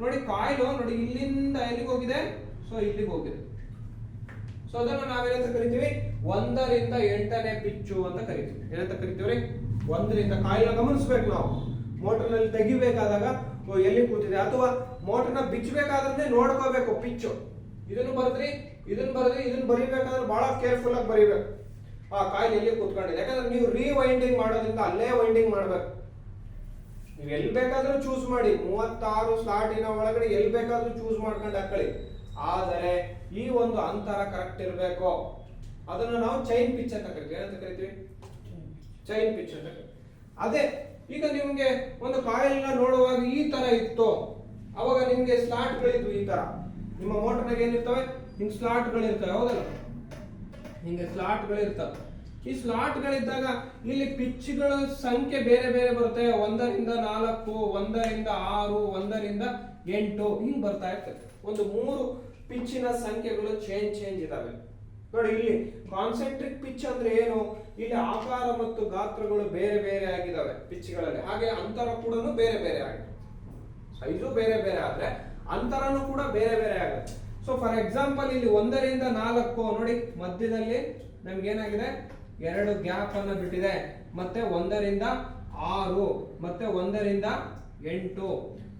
ನೋಡಿ, ಕಾಯಿಲು, ನೋಡಿ, ಇಲ್ಲಿಂದ ಎಲ್ಲಿಗೆ ಹೋಗಿದೆ? ಸೊ ಇಲ್ಲಿಗೆ ಹೋಗಿದೆ. ಸೊ ಅದನ್ನು ನಾವೇನಂತ ಕರಿತೀವಿ? ಒಂದರಿಂದ ಎಂಟನೇ ಪಿಚ್ಚು ಅಂತ ಕರಿತೀವಿ. ಏನಂತ ಕರಿತೀವ್ರಿ? ಒಂದರಿಂದ ಕಾಯಿಲ ಗಮನಿಸ್ಬೇಕು ನಾವು. ಮೋಟರ್ನಲ್ಲಿ ತೆಗಿಬೇಕಾದಾಗ ಎಲ್ಲಿ ಕೂತಿದೆ? ಅಥವಾ ಮೋಟರ್ನ ಬಿಚ್ಚಬೇಕಾದ್ರೆ ನೋಡ್ಕೋಬೇಕು ಪಿಚ್ಚು. ಇದನ್ನು ಬರೆದ್ರಿ ಇದನ್ನ ಬರೆದ್ರಿ ಇದನ್ನ ಬರಿಬೇಕಾದ್ರೆ ಬಹಳ ಕೇರ್ಫುಲ್ ಆಗಿ ಬರಿಬೇಕು. ಆ ಕಾಯಿಲ್ ಎಲ್ಲಿ ಕೂತ್ಕೊಂಡಿದೆ? ಯಾಕಂದ್ರೆ ನೀವು ರೀವೈಂಡಿಂಗ್ ಮಾಡೋದ್ರಿಂದ ಅಲ್ಲೇ ವೈಂಡಿಂಗ್ ಮಾಡ್ಬೇಕು. ನೀವು ಎಲ್ಲಿ ಬೇಕಾದ್ರೂ ಚೂಸ್ ಮಾಡಿ. ಮೂವತ್ತಾರು ಸ್ಲಾಟಿನ ಒಳಗಡೆ ಎಲ್ಲಿ ಬೇಕಾದ್ರೂ ಚೂಸ್ ಮಾಡ್ಕೊಂಡು ಹಾಕೊಳ್ಳಿ. ಆದರೆ ಈ ಒಂದು ಅಂತರ ಕರೆಕ್ಟ್ ಇರಬೇಕು. ಅದನ್ನು ನಾವು ಚೈನ್ ಪಿಚ್ ಅಂತ ಕರಿತೀವಿ. ಏನಂತ ಕರಿತೀವಿ? ಚೈನ್ ಪಿಚ್ ಅಂತ ಅದೇ ಈಗ ನಿಮ್ಗೆ ಒಂದು ಕಾಯಿಲ್ನ ನೋಡುವಾಗ ಈ ತರ ಇತ್ತು. ಅವಾಗ ನಿಮ್ಗೆ ಸ್ಲಾಟ್ಗಳಿದ್ವು ಈ ತರ. ನಿಮ್ಮ ಮೋಟರ್ನಾಗ ಏನಿರ್ತವೆ? ಹಿಂಗ್ ಸ್ಲಾಟ್ಗಳಿರ್ತವೆ, ಹೌದಲ್ಲ? ಹಿಂಗೆ ಸ್ಲಾಟ್ಗಳಿರ್ತವೆ. ಈ ಸ್ಲಾಟ್ಗಳಿದ್ದಾಗ ಇಲ್ಲಿ ಪಿಚ್ಗಳ ಸಂಖ್ಯೆ ಬೇರೆ ಬೇರೆ ಬರುತ್ತೆ. ಒಂದರಿಂದ ನಾಲ್ಕು, ಒಂದರಿಂದ ಆರು, ಒಂದರಿಂದ ಎಂಟು ಹಿಂಗೆ ಬರ್ತಾ ಇರ್ತದೆ. ಒಂದು ಮೂರು ಪಿಚ್ಚಿನ ಸಂಖ್ಯೆಗಳು ಚೇಂಜ್ ಚೇಂಜ್ ಇದಾವೆ. ನೋಡಿ, ಇಲ್ಲಿ ಕಾನ್ಸೆಂಟ್ರಿಕ್ ಪಿಚ್ ಅಂದ್ರೆ ಏನು? ಇಲ್ಲಿ ಆಕಾರ ಮತ್ತು ಗಾತ್ರಗಳು ಬೇರೆ ಬೇರೆ ಆಗಿದಾವೆ ಪಿಚ್ಗಳಲ್ಲಿ ಹಾಗೆ ಅಂತರ ಕೂಡ ಬೇರೆ ಬೇರೆ ಆಗಿದೆ. ಸೈಜು ಬೇರೆ ಬೇರೆ ಆದ್ರೆ ಅಂತರನು ಕೂಡ ಬೇರೆ ಬೇರೆ ಆಗುತ್ತೆ. ಸೊ ಫಾರ್ ಎಕ್ಸಾಂಪಲ್ ಇಲ್ಲಿ ಒಂದರಿಂದ ನಾಲ್ಕು, ನೋಡಿ, ಮಧ್ಯದಲ್ಲಿ ನಮ್ಗೆ ಏನಾಗಿದೆ ಎರಡು ಗ್ಯಾಪ್ ಅನ್ನ ಬಿಟ್ಟಿದೆ. ಮತ್ತೆ ಒಂದರಿಂದ ಆರು, ಮತ್ತೆ ಒಂದರಿಂದ ಎಂಟು.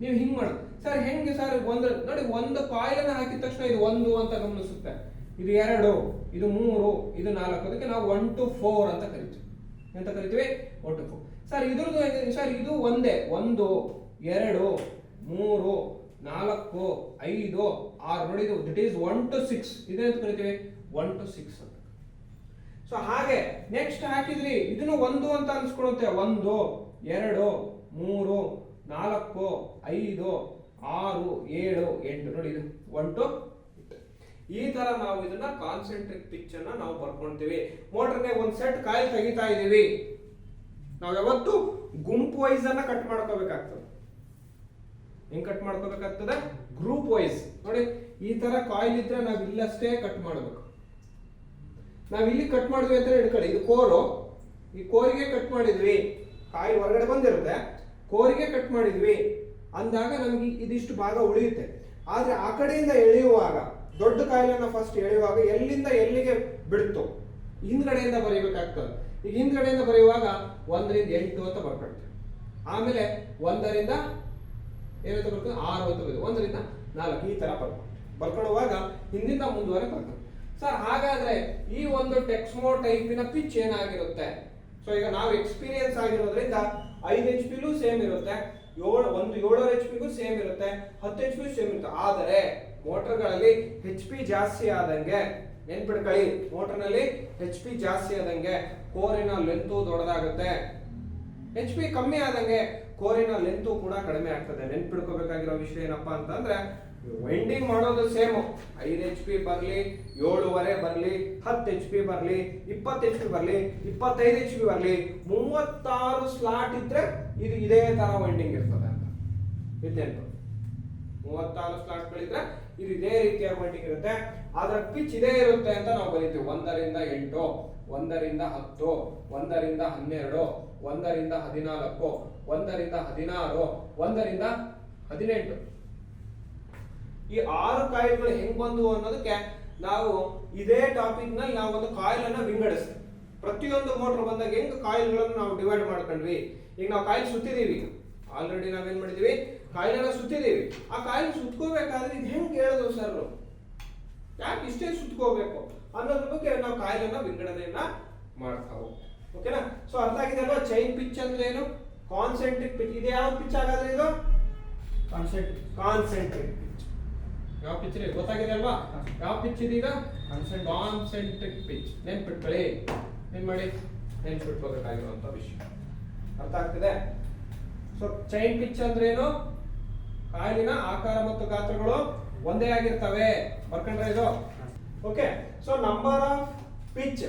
ನೀವು ಹಿಂಗ್ ಮಾಡಿ ಸರ್, ಹೆಂಗೆ ಸರ್? ಒಂದು, ನೋಡಿ, ಒಂದು ಕಾಯಿಲನ್ನ ಹಾಕಿದ ತಕ್ಷಣ ಇದು ಒಂದು ಅಂತ ಗಮನಿಸುತ್ತೆ. ಇದು ಎರಡು, ಇದು ಮೂರು, ಇದು ನಾಲ್ಕು. ಅದಕ್ಕೆ ನಾವು ಒನ್ ಟು ಫೋರ್ ಅಂತ ಕರಿತೀವಿ. ಎಂತ ಕರಿತೀವಿ? ಒನ್ ಟು ಫೋರ್ ಸರ್ ಇದ್ರದ್ದು ಸರ್ ಇದು ಒಂದೇ. ಒಂದು, ಎರಡು, ಮೂರು, ನಾಲ್ಕು, ಐದು, ಆರು. ನೋಡಿ, ಇದು this is one two six ಇದೇನಂತ ಕರಿತೀವಿ? ಒನ್ ಟು ಸಿಕ್ಸ್ ಅಂತ ಸೊ ಹಾಗೆ ನೆಕ್ಸ್ಟ್ ಹಾಕಿದ್ರಿ. ಇದನ್ನು ಒಂದು ಅಂತ ಅನ್ಸ್ಕೊಳುತ್ತೆ. ಒಂದು, ಎರಡು, ಮೂರು, ನಾಲ್ಕು, ಐದು, ಆರು, ಏಳು, ಎಂಟು. ನೋಡಿ, ಇದು ಒನ್ ಟು ಈ ತರ ನಾವು ಇದನ್ನ ಕಾನ್ಸೆಂಟ್ರಿಕ್ ಪಿಚ್ ಅನ್ನ ನಾವು ಬರ್ಕೊಂತೀವಿ. ಮೋಟರ್ನೆ ಒಂದ್ ಸೆಟ್ ಕಾಯಿಲ್ ತೆಗಿತಾ ಇದೀವಿ. ನಾವು ಯಾವತ್ತು ಗುಂಪು ವೈಸ್ ಅನ್ನ ಕಟ್ ಮಾಡ್ಕೋಬೇಕಾಗ್ತದೆ. ಹೆಂಗ್ ಕಟ್ ಮಾಡ್ಕೋಬೇಕಾಗ್ತದೆ? ಗ್ರೂಪ್ ವೈಸ್ ನೋಡಿ, ಈ ತರ ಕಾಯಿಲ್ ಇದ್ರೆ ನಾವು ಇಲ್ಲಷ್ಟೇ ಕಟ್ ಮಾಡ್ಬೇಕು. ನಾವ್ ಇಲ್ಲಿ ಕಟ್ ಮಾಡಿದ್ವಿ ಅಂತ ಹಿಡ್ಕೊಳ್ಳಿ ಇದು ಕೋರು. ಈ ಕೋರಿಗೆ ಕಟ್ ಮಾಡಿದ್ವಿ. ಕಾಯಿಲ್ ಹೊರಗಡೆ ಬಂದಿರುತ್ತೆ. ಕೋರಿಗೆ ಕಟ್ ಮಾಡಿದ್ವಿ. ಅಂದಾಗ ನಮ್ಗೆ ಇದಿಷ್ಟು ಭಾಗ ಉಳಿಯುತ್ತೆ. ಆದ್ರೆ ಆ ಕಡೆಯಿಂದ ಎಳೆಯುವಾಗ ದೊಡ್ಡ ಕಾಯಿಲೆಯನ್ನು ಫಸ್ಟ್ ಎಳೆಯುವಾಗ ಎಲ್ಲಿಂದ ಎಲ್ಲಿಗೆ ಬಿಡ್ತು? ಹಿಂದ್ಗಡೆಯಿಂದ ಬರೀಬೇಕಾಗ್ತದೆ. ಈಗ ಹಿಂದ್ಗಡೆಯಿಂದ ಬರೆಯುವಾಗ ಒಂದರಿಂದ ಎಂಟು ಅಂತ ಬರ್ಕೊಳ್ತೇವೆ ಆಮೇಲೆ ಒಂದರಿಂದ ಏನಂತ ಬರ್ತದೆ ಆರು ಅಂತ ಬರ್ತದೆ ಒಂದರಿಂದ ನಾಲ್ಕು, ಈ ತರ ಬರ್ಕೊಂಡು ಬರ್ಕೊಳ್ಳುವಾಗ ಹಿಂದಿಂದ ಮುಂದುವರೆ ಬರ್ಕೊಂಡು ಸರ್ ಹಾಗಾದ್ರೆ ಈ ಒಂದು ಟೆಕ್ಸ್ಮೋ ಟೈಪಿನ ಪಿಚ್ ಏನಾಗಿರುತ್ತೆ? ಸೊ ಈಗ ನಾವು ಎಕ್ಸ್ಪೀರಿಯನ್ಸ್ ಆಗಿರೋದ್ರಿಂದ ಐದು ಎಚ್ ಪಿಲೂ ಸೇಮ್ ಇರುತ್ತೆ. ಏಳು ಒಂದು ಏಳು ಎಚ್ ಪಿಗೂ ಸೇಮ್ ಇರುತ್ತೆ. ಹತ್ತು ಎಚ್ ಪಿ ಸೇಮ್ ಇರುತ್ತೆ. ಆದರೆ ಮೋಟರ್ಗಳಲ್ಲಿ ಹೆಚ್ ಪಿ ಜಾಸ್ತಿ ಆದಂಗೆ, ನೆನ್ಪಿಡ್ಕೊಳ್ಳಿ, ಮೋಟರ್ನಲ್ಲಿ ಹೆಚ್ ಪಿ ಜಾಸ್ತಿ ಆದಂಗೆ ಕೋರಿನ ಲೆಂತು ದೊಡ್ಡದಾಗುತ್ತೆ. ಹೆಚ್ ಪಿ ಕಮ್ಮಿ ಆದಂಗೆ ಕೋರಿನ ಲೆಂತು ಕೂಡ ಕಡಿಮೆ ಆಗ್ತದೆ. ನೆನ್ಪಿಡ್ಕೋಬೇಕಾಗಿರೋ ವಿಷಯ ಏನಪ್ಪಾ ಅಂತಂದ್ರೆ ವೈಂಡಿಂಗ್ ಮಾಡೋದು ಸೇಮ್ ಐದು ಎಚ್ ಪಿ ಬರಲಿ, ಏಳುವರೆ ಬರಲಿ, ಹತ್ತು ಎಚ್ ಪಿ ಬರಲಿ, ಇಪ್ಪತ್ತು ಎಚ್ ಪಿ ಬರಲಿ, ಇಪ್ಪತ್ತೈದು ಎಚ್ ಪಿ ಬರಲಿ, ಮೂವತ್ತಾರು ಸ್ಲಾಟ್ ಇದ್ರೆ ಇದು ಇದೇ ತರ ವೈಂಡಿಂಗ್ ಇರ್ತದೆ ಅಂತ. ಮೂವತ್ತಾರು ಸ್ಲಾಟ್ಗಳಿದ್ರೆ ಇದು ಇದೇ ರೀತಿಯ ವೈಂಡಿಂಗ್ ಇರುತ್ತೆ ಅದರ ಪಿಚ್ ಇದೇ ಇರುತ್ತೆ ಅಂತ ನಾವು ಬರೀತೀವಿ. ಒಂದರಿಂದ ಎಂಟು, ಒಂದರಿಂದ ಹತ್ತು, ಒಂದರಿಂದ ಹನ್ನೆರಡು, ಒಂದರಿಂದ ಹದಿನಾಲ್ಕು, ಒಂದರಿಂದ ಹದಿನಾರು, ಒಂದರಿಂದ ಹದಿನೆಂಟು. ಈ ಆರು ಕಾಯಿಲ್ಗಳು ಹೆಂಗ್ ಬಂದವು ಅನ್ನೋದಕ್ಕೆ ನಾವು ಇದೇ ಟಾಪಿಕ್ನಲ್ಲಿ ನಾವು ಒಂದು ಕಾಯಿಲ್ ಅನ್ನ ವಿಂಗಡಿಸ್ತೀವಿ. ಪ್ರತಿಯೊಂದು ಮೋಟರ್ ಬಂದಾಗ ಹೆಂಗ್ ಕಾಯಿಲ್ಗಳನ್ನು ನಾವು ಡಿವೈಡ್ ಮಾಡ್ಕೊಂಡ್ವಿ? ಈಗ ನಾವು ಕಾಯಿಲ್ ಸುತ್ತಿದೀವಿ ಆಲ್ರೆಡಿ ನಾವೇನ್ ಮಾಡಿದೀವಿ ಕಾಯಿಲನ್ನ ಸುತ್ತಿದ್ದೀವಿ. ಆ ಕಾಯಿಲೆ ಸುತ್ಕೋಬೇಕಾದ್ರೆ ಇದು ಹೆಂಗೆ ಹೇಳೋದು ಸರ್ ಯಾಕೆ ಇಷ್ಟೇ ಸುತ್ಕೋಬೇಕು? ಅನ್ನೋದ್ರ ಬಗ್ಗೆ ನಾವು ಕಾಯಿಲೆನ ವಿಂಗಡಣೆಯನ್ನ ಮಾಡ್ತಾ ಹೋಗ್ತೀವಿ. ಓಕೆನಾ ಸೊ ಅರ್ಥ ಆಗಿದೆ ಅಲ್ವಾ? ಚೈನ್ ಪಿಚ್ ಅಂದ್ರೆ ಏನು? ಕಾನ್ಸೆಂಟ್ರಿಕ್ ಪಿಚ್ ಇದು ಯಾವ ಪಿಚ್ ಆಗಾದ್ರೆ ಇದು? ಕಾನ್ಸೆಂಟ್ರಿಕ್ ಕಾನ್ಸೆಂಟ್ರಿಕ್ ಪಿಚ್ ಯಾವ ಪಿಚ್ ರೀ? ಗೊತ್ತಾಗಿದೆ ಅಲ್ವಾ? ಯಾವ ಪಿಚ್ ಇದೀಗ. ಕಾನ್ಸೆಂಟ್ರಿಕ್ ಪಿಚ್ ನೆನ್ಪಿಟ್ಕೊಳ್ಳಿ. ಏನ್ ಮಾಡಿ? ನೆನ್ಪಿಟ್ಕೋಬೇಕಾಗಿರುವಂತ ವಿಷಯ. ಅರ್ಥ ಆಗ್ತಿದೆ? ಸೊ ಚೈನ್ ಪಿಚ್ ಅಂದ್ರೆ ಏನು? ಕಾಯಿಲಿನ ಆಕಾರ ಮತ್ತು ಗಾತ್ರಗಳು ಒಂದೇ ಆಗಿರ್ತವೆ. ಬರ್ಕೊಂಡ್ರೆ ಇದು? Okay so number of pitch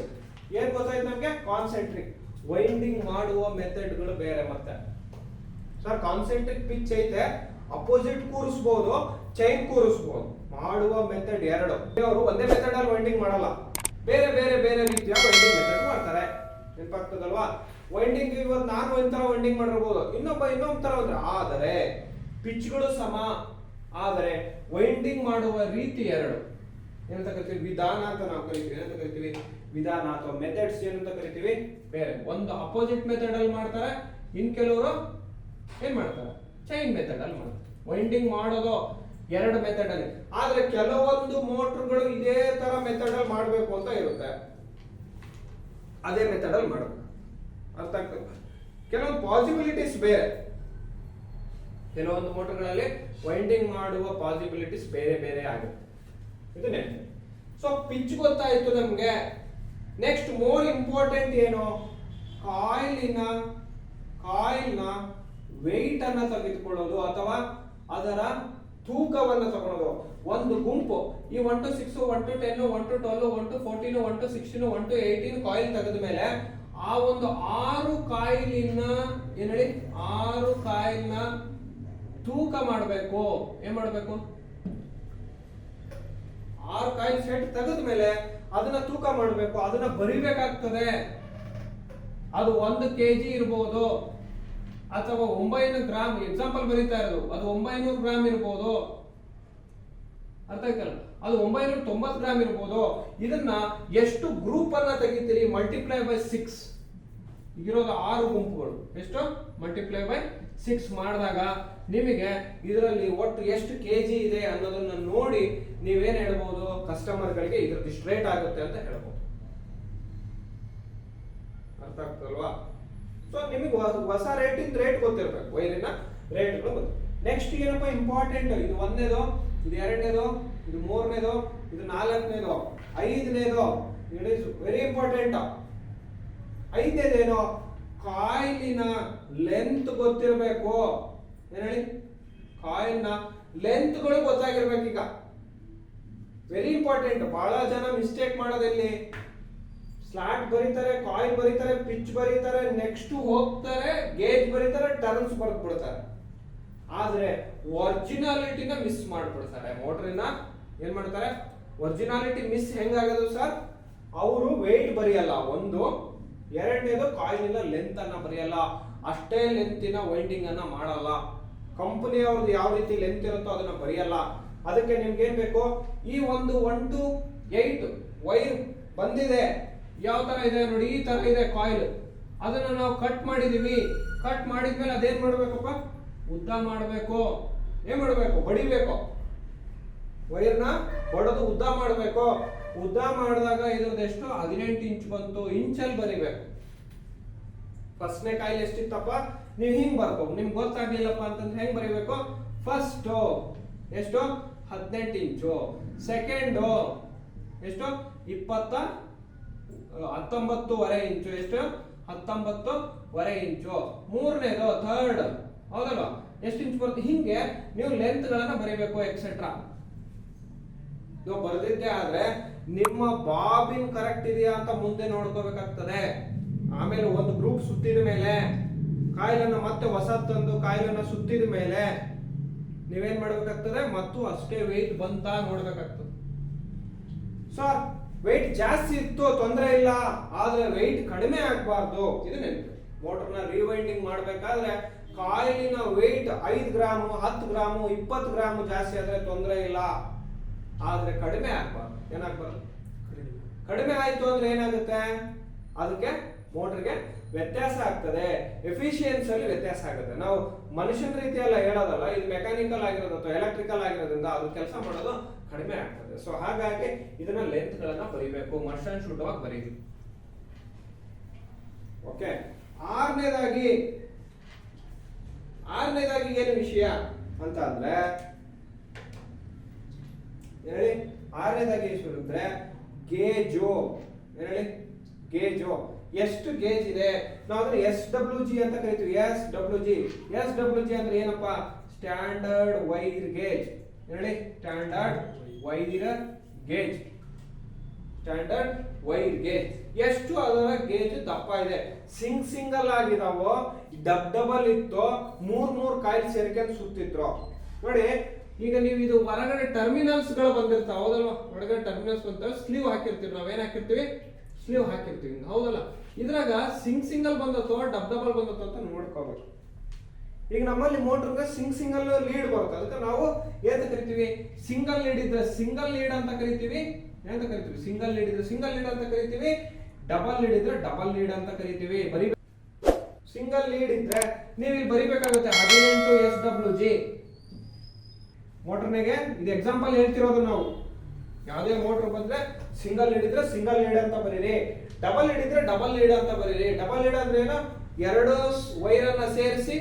ಏನ್ ಗೊತ್ತಾಯ್ತು ನಮ್ಗೆ? ಕಾನ್ಸೆಂಟ್ರಿಕ್ ವೈಂಡಿಂಗ್ ಮಾಡುವ ಮೆಥಡ್ಗಳು ಬೇರೆ ಮತ್ತೆ. ಸರ್ ಕಾನ್ಸೆಂಟ್ರಿಕ್ ಪಿಚ್ ಐತೆ ಅಪೋಸಿಟ್ ಕೂರಿಸ್ಬೋದು ಚೈನ್ ಕೂರಿಸ್ಬೋದು. ಮಾಡುವ ಮೆಥಡ್ ಎರಡು. ಅವರು ಒಂದೇ ಮೆಥಡ್ ಅಲ್ಲಿ ವೈಂಡಿಂಗ್ ಮಾಡಲ್ಲ. ಬೇರೆ ಬೇರೆ ಬೇರೆ ರೀತಿಯ ವೈಂಡಿಂಗ್ ಮೆಥಡ್ ಮಾಡ್ತಾರೆ. ನೆನಪಾಗ್ತದಲ್ವಾ ವೈಂಡಿಂಗ್ ಇವತ್ತು ನಾನು ಒಂಥರ ವೈಂಡಿಂಗ್ ಮಾಡಿರ್ಬೋದು. ಇನ್ನೊಬ್ಬ ಇನ್ನೊಂದ್ ತರ. ಆದರೆ ಪಿಚ್ಗಳು ಸಮ, ಆದರೆ ವೈಂಡಿಂಗ್ ಮಾಡುವ ರೀತಿ ಎರಡು. ಏನಂತ ಕರಿತೀವಿ ವಿಧಾನ ಅಂತ ನಾವು ಕರಿತೀವಿ. ಏನಂತ ಕರಿತೀವಿ ವಿಧಾನ ಅಥವಾ ಮೆಥಡ್ಸ್ ಏನಂತ ಕರಿತೀವಿ? ಬೇರೆ. ಒಂದು ಅಪೋಸಿಟ್ ಮೆಥಡ್ ಅಲ್ಲಿ ಮಾಡ್ತಾರೆ, ಇನ್ ಕೆಲವರು ಏನ್ ಮಾಡ್ತಾರೆ? ಚೈನ್ ಮೆಥಡ್ ಅಲ್ಲಿ ಮಾಡ್ತಾರೆ. ವೈಂಡಿಂಗ್ ಮಾಡೋದು ಎರಡು ಮೆಥಡ್ ಅಲ್ಲಿ. ಆದ್ರೆ ಕೆಲವೊಂದು ಮೋಟರ್ಗಳು ಇದೇ ತರ ಮೆಥಡ್ ಅಲ್ಲಿ ಮಾಡಬೇಕು ಅಂತ ಇರುತ್ತೆ. ಅದೇ ಮೆಥಡ್ ಅಲ್ಲಿ ಮಾಡಬೇಕು. ಅರ್ಥ ಆಗ್ತದೆ? ಕೆಲವೊಂದು ಪಾಸಿಬಿಲಿಟೀಸ್ ಬೇರೆ. ಕೆಲವೊಂದು ಮೋಟರ್ಗಳಲ್ಲಿ ವೈಂಡಿಂಗ್ ಮಾಡುವ ಪಾಸಿಬಿಲಿಟೀಸ್ ಬೇರೆ ಬೇರೆ ಆಗುತ್ತೆ. ಇದು ನೆನಪು ಸೊ ಪಿಚ್ ಗೊತ್ತಾಯಿತು ನಮಗೆ. ನೆಕ್ಸ್ಟ್ ಮೋರ್ ಇಂಪಾರ್ಟೆಂಟ್ ಏನು? ಕಾಯಿಲಿನ ಕಾಯಿಲ್ನ ವೆಯ್ಟ್ ಅನ್ನ ತೆಗೆದುಕೊಳ್ಳೋದು ಅಥವಾ ಅದರ ತೂಕವನ್ನು ತಗೊಳ್ಳೋದು ಒಂದು ಗುಂಪು. ಈ one two six one two ten one two twelve one two fourteen one two sixteen one two eighteen coil ತೆಗೆದ ಮೇಲೆ ಆ ಒಂದು ಆರು ಕಾಯಿಲಿನ ಏನ್ ಹೇಳಿ? ಆರು ಕಾಯಿಲ್ನ ತೂಕ ಮಾಡಬೇಕು. ಏನ್ ಮಾಡಬೇಕು? ಆರು ಕಾಯಿಲ್ ಸೆಟ್ ತೆಗೆದ ಮೇಲೆ ಅದನ್ನ ತೂಕ ಮಾಡಬೇಕು. ಅದನ್ನ ಬರಿಬೇಕಾಗ್ತದೆ. ಅದು ಒಂದು ಕೆಜಿ ಇರ್ಬೋದು. ಅಥವಾ ಒಂಬೈನೂರು ಗ್ರಾಮ್ ಎಕ್ಸಾಂಪಲ್ ಬರೀತಾ ಇರೋದು. ಅದು ಒಂಬೈನೂರು ಗ್ರಾಮ್ ಇರಬಹುದು ಅರ್ಥ ಆಯ್ತಲ್ಲ? ಅದು ಒಂಬೈನೂರ ತೊಂಬತ್ತು ಗ್ರಾಮ್ ಇರ್ಬೋದು. ಇದನ್ನ ಎಷ್ಟು ಗ್ರೂಪ್ ಅನ್ನ ತೆಗಿತೀರಿ? ಮಲ್ಟಿಪ್ಲೈ ಬೈ ಸಿಕ್ಸ್ ಇರೋದು ಆರು ಗುಂಪುಗಳು. ಎಷ್ಟು? ಮಲ್ಟಿಪ್ಲೈ ಬೈ ಸಿಕ್ಸ್ ಮಾಡಿದಾಗ ನಿಮಗೆ ಇದರಲ್ಲಿ ಒಟ್ಟು ಎಷ್ಟು ಕೆ ಜಿ ಇದೆ ಅನ್ನೋದನ್ನ ನೋಡಿ ನೀವೇನು ಹೇಳ್ಬೋದು? ಕಸ್ಟಮರ್ಗಳಿಗೆ ಇದ್ರದ್ದು ಸ್ಟ್ರೇಟ್ ರೇಟ್ ಆಗುತ್ತೆ ಅಂತ ಹೇಳ್ಬೋದು. ಅರ್ಥ ಆಗ್ತಲ್ವಾ ಸೊ ನಿಮಗೆ ಹೊಸ ರೇಟಿಂದ ರೇಟ್ ಗೊತ್ತಿರ್ಬೇಕು. ವೈರಿನ ರೇಟ್ಗಳು ಗೊತ್ತು ನೆಕ್ಸ್ಟ್ ಏನಪ್ಪ ಇಂಪಾರ್ಟೆಂಟ್ ಇದು ಒಂದನೇದು, ಇದು ಎರಡನೇದು, ಇದು ಮೂರನೇದು, ಇದು ನಾಲ್ಕನೇದು, ಐದನೇದು. ಇಟ್ ಇಸ್ ವೆರಿ ಇಂಪಾರ್ಟೆಂಟ್ ಐದನೇದೇನು? ಕಾಯಿಲಿನ ಲೆಂತ್ ಗೊತ್ತಿರಬೇಕು. ಏನ್ ಹೇಳಿ? ಕಾಯಿಲ್ನ ಲೆಂತ್ಗಳು ಗೊತ್ತಾಗಿರ್ಬೇಕು ಈಗ ವೆರಿ ಇಂಪಾರ್ಟೆಂಟ್ ಬಹಳ ಜನ ಮಿಸ್ಟೇಕ್ ಮಾಡೋದಲ್ಲಿ. ಸ್ಲಾಟ್ ಬರೀತಾರೆ ಕಾಯಿಲ್ ಬರೀತಾರೆ ಪಿಚ್ ಬರೀತಾರೆ ನೆಕ್ಸ್ಟ್ ಹೋಗ್ತಾರೆ ಗೇಜ್ ಬರೀತಾರೆ ಟರ್ನ್ಸ್ ಬರೆದು ಬಿಡ್ತಾರೆ ಆದ್ರೆ ಒರ್ಜಿನಾಲಿಟಿನ ಮಿಸ್ ಮಾಡ್ಬಿಡ್ತಾರೆ. ಮೋಟ್ರಿನ ಏನ್ ಮಾಡ್ತಾರೆ? ಒರ್ಜಿನಾಲಿಟಿ ಮಿಸ್ ಹೆಂಗಾಗೋದು ಸರ್ ಅವರು ವೆಯ್ಟ್ ಬರೆಯಲ್ಲ. ಒಂದು, ಎರಡನೇದು ಕಾಯಿಲಿನ ಲೆಂತ್ ಅನ್ನ ಬರೆಯಲ್ಲ. ಅಷ್ಟೇ ಲೆಂತಿನ ವೈಂಡಿಂಗ್ ಅನ್ನ ಮಾಡಲ್ಲ. ಕಂಪನಿ ಅವ್ರದ್ದು ಯಾವ ರೀತಿ ಲೆಂತ್ ಇರುತ್ತೋ ಅದನ್ನ ಬರೆಯಲ್ಲ. ಅದಕ್ಕೆ ನಿಮ್ಗೆ ಏನ್ ಬೇಕು? ಈ ಒಂದು ಒನ್ ಟು ಏಟ್ ವೈರ್ ಬಂದಿದೆ. ಯಾವ ತರ ಇದೆ ನೋಡಿ, ಈ ತರ ಇದೆ ಕಾಯಿಲ್ ಅದನ್ನ ನಾವು ಕಟ್ ಮಾಡಿದೀವಿ. ಕಟ್ ಮಾಡಿದ್ಮೇಲೆ ಅದೇನ್ ಮಾಡ್ಬೇಕಪ್ಪ? ಉದ್ದ ಮಾಡಬೇಕು. ಏನ್ ಮಾಡಬೇಕು? ಹೊಡಿಬೇಕು ವೈರ್ನ ಹೊಡೆದು ಉದ್ದ ಮಾಡಬೇಕು. ಉದ್ದ ಮಾಡಿದಾಗ ಇದ್ರದ್ದು ಎಷ್ಟು? ಹದಿನೆಂಟು ಇಂಚ್ ಬಂತು. ಇಂಚಲ್ಲಿ ಬರಿಬೇಕು. ಫಸ್ಟ್ನೇ ಕಾಯಿಲೆ ಎಷ್ಟಿತ್ತಪ್ಪ? ನೀವು ಹಿಂಗ್ ಬರ್ಬೇಕು. ನಿಮ್ಗೆ ಗೊತ್ತಾಗ್ಲಿಲ್ಲಪ್ಪ ಅಂತಂದ್ರೆ ಹೆಂಗ್ ಬರೀಬೇಕು? ಫಸ್ಟ್ ಎಷ್ಟು? ಹದಿನೆಂಟು ಇಂಚು ಸೆಕೆಂಡ್ ಎಷ್ಟು? ಇಪ್ಪತ್ತ ಹತ್ತೊಂಬತ್ತುವರೆ ಇಂಚು ಎಷ್ಟು? ಹತ್ತೊಂಬತ್ತುವರೆ ಇಂಚು ಮೂರನೇದು ಥರ್ಡ್ ಹೌದಲ್ವಾ? ಎಷ್ಟು ಇಂಚ್ ಬರುತ್ತೆ? ಹಿಂಗೆ ನೀವು ಲೆಂತ್ ಗಳನ್ನ ಬರೀಬೇಕು ಎಕ್ಸೆಟ್ರಾ ನೀವು ಬರೆದಿದ್ದೆ ಆದ್ರೆ ನಿಮ್ಮ ಬಾಬಿನ್ ಕರೆಕ್ಟ್ ಇದೆಯಾ ಅಂತ ಮುಂದೆ ನೋಡ್ಕೋಬೇಕಾಗ್ತದೆ. ಆಮೇಲೆ ಒಂದು ಗ್ರೂಪ್ ಸುತ್ತಿದ ಮೇಲೆ ಕಾಯಿಲನ್ನು ಮತ್ತೆ ಹೊಸ ತಂದು ಕಾಯಿಲನ್ನು ಸುತ್ತಿದ ಮೇಲೆ ನೀವೇನ್ ಮಾಡ್ಬೇಕಾಗ್ತದೆ? ಮತ್ತು ಅಷ್ಟೇ ವೆಯ್ಟ್ ಬಂತ ನೋಡ್ಬೇಕಾಗ್ತದೆ. ಸರ್ ವೆಯ್ಟ್ ಜಾಸ್ತಿ ಇತ್ತು, ತೊಂದರೆ ಇಲ್ಲ, ಆದ್ರೆ ವೆಯ್ಟ್ ಕಡಿಮೆ ಆಗಬಾರ್ದು. ಇದು ನೆನಪು. ಮೋಟರ್ನ ರೀವೈಂಡಿಂಗ್ ಮಾಡ್ಬೇಕಾದ್ರೆ ಕಾಯಿಲಿನ ವೆಯ್ಟ್ ಐದು ಗ್ರಾಮು, ಹತ್ತು ಗ್ರಾಮು, ಇಪ್ಪತ್ತು ಗ್ರಾಮು ಜಾಸ್ತಿ ಆದ್ರೆ ತೊಂದರೆ ಇಲ್ಲ. ಆದ್ರೆ ಕಡಿಮೆ ಆಗ್ಬಾರ್ದು. ಏನಾಗ್ಬಾರ್ದು? ಕಡಿಮೆ ಆಯ್ತು ಅಂದ್ರೆ ಏನಾಗುತ್ತೆ? ಅದಕ್ಕೆ ಮೋಟರ್ಗೆ ವ್ಯತ್ಯಾಸ ಆಗ್ತದೆ. ಎಫಿಷಿಯನ್ಸಿ ಅಲ್ಲಿ ವ್ಯತ್ಯಾಸ ಆಗುತ್ತೆ. ನಾವು ಮನುಷ್ಯನ ರೀತಿಯೆಲ್ಲ ಹೇಳೋದಲ್ಲ, ಇದು ಮೆಕ್ಯಾನಿಕಲ್ ಆಗಿರೋದು ಅಥವಾ ಎಲೆಕ್ಟ್ರಿಕಲ್ ಆಗಿರೋದ್ರಿಂದ ಅದು ಕೆಲಸ ಮಾಡೋದು ಕಡಿಮೆ ಆಗ್ತದೆ. ಸೊ ಹಾಗಾಗಿ ಇದನ್ನ ಲೆಂತ್ ಗಳನ್ನ ಬರೀಬೇಕು. ಮಷನ್ ಶುದ್ಧವಾಗಿ ಬರೀರಿ. ಓಕೆ ಆರನೇದಾಗಿ ಆರನೇದಾಗಿ ಏನು ವಿಷಯ ಅಂತ ಅಂದ್ರೆ ಹೇಳಿ? ಆರನೇದಾಗಿ ಏನು ಅಂದ್ರೆ, ಗೇಜು. ಹೇಳಿ? ಗೇಜು. ಎಷ್ಟು ಗೇಜ್ ಇದೆ? ನಾವು ಅಂದ್ರೆ ಎಸ್ ಡಬ್ಲ್ಯೂ ಜಿ ಅಂತ ಕರಿತೀವಿ. S W G S W G ಅಂದ್ರೆ ಏನಪ್ಪಾ? Standard wire gauge. ಹೇಳಿ? Standard wire gauge. Standard wire gauge. ಎಷ್ಟು ಅದರ ಗೇಜ್ ದಪ್ಪ ಇದೆ? ಸಿಂಗ್ ಸಿಂಗಲ್ ಆಗಿದಾವೋ, ಡಬ್ ಡಬಲ್ ಇತ್ತು, ಮೂರ್ ಮೂರ್ ಕಾಯಿಲ್ ಸೇರ್ಕೊಂಡು ಸುತ್ತಿದ್ರು. ನೋಡಿ, ಈಗ ನೀವು ಇದು ಹೊರಗಡೆ ಟರ್ಮಿನಲ್ಸ್ಗಳು ಬಂದಿರ್ತಾವ, ಹೌದಲ್ವಾ? ಹೊರಗಡೆ ಟರ್ಮಿನಲ್ಸ್ ಬಂದ ಸ್ಲೀವ್ ಹಾಕಿರ್ತೀವಿ. ನಾವೇನ್ ಹಾಕಿರ್ತೀವಿ? ಸ್ಲೀವ್ ಹಾಕಿರ್ತೀವಿ. ಹೌದಲ್ಲ? ಇದ್ರಾಗ ಸಿಂಗ್ ಸಿಂಗಲ್ ಬಂದತ್ತೋ, ಡಬ್ ಡಬಲ್ ಬಂದತ್ತೋ ಅಂತ ನೋಡ್ಕೋಬೇಕು. ಈಗ ನಮ್ಮಲ್ಲಿ ಮೋಟ್ರಿಗೆ ಸಿಂಗ್ ಸಿಂಗಲ್ ಲೀಡ್ ಬರುತ್ತೆ. ಅದಕ್ಕೆ ನಾವು ಏನಂತ ಕರಿತೀವಿ? ಸಿಂಗಲ್ ಲೀಡ್ ಇದ್ರೆ ಸಿಂಗಲ್ ಲೀಡ್ ಅಂತ ಕರಿತೀವಿ. ಏನಂತ ಕರಿತೀವಿ? ಸಿಂಗಲ್ ಲೀಡ್ ಇದ್ರೆ ಸಿಂಗಲ್ ಲೀಡ್ ಅಂತ ಕರಿತೀವಿ. ಡಬಲ್ ಲೀಡ್ ಇದ್ರೆ ಡಬಲ್ ಲೀಡ್ ಅಂತ ಕರಿತೀವಿ. ಬರಿ ಸಿಂಗಲ್ ಲೀಡ್ ಇದ್ರೆ ನೀವು ಇಲ್ಲಿ ಬರಿಬೇಕಾಗುತ್ತೆ ಹದಿನೆಂಟು ಎಸ್ ಡಬ್ಲ್ಯೂ ಜಿ ಮೋಟರ್ನಾಗೆ ಇದು ಎಕ್ಸಾಂಪಲ್ ಹೇಳ್ತಿರೋದು ನಾವು. ಯಾವುದೇ ಮೋಟರ್ ಬಂದ್ರೆ ಸಿಂಗಲ್ ಲೀಡ್ ಇದ್ರೆ ಸಿಂಗಲ್ ಲೀಡ್ ಅಂತ ಬರೀರಿ. ಡಬಲ್ ಲೀಡ್ ಇದ್ರೆ ಡಬಲ್ ಲೀಡ್ ಅಂತ ಬರೀರಿ. ಡಬಲ್ ಲೀಡ್ ಅಂದ್ರೆ ಏನು? ಎರಡು ವೈರ್ ಅನ್ನ ಸೇರಿಸಿ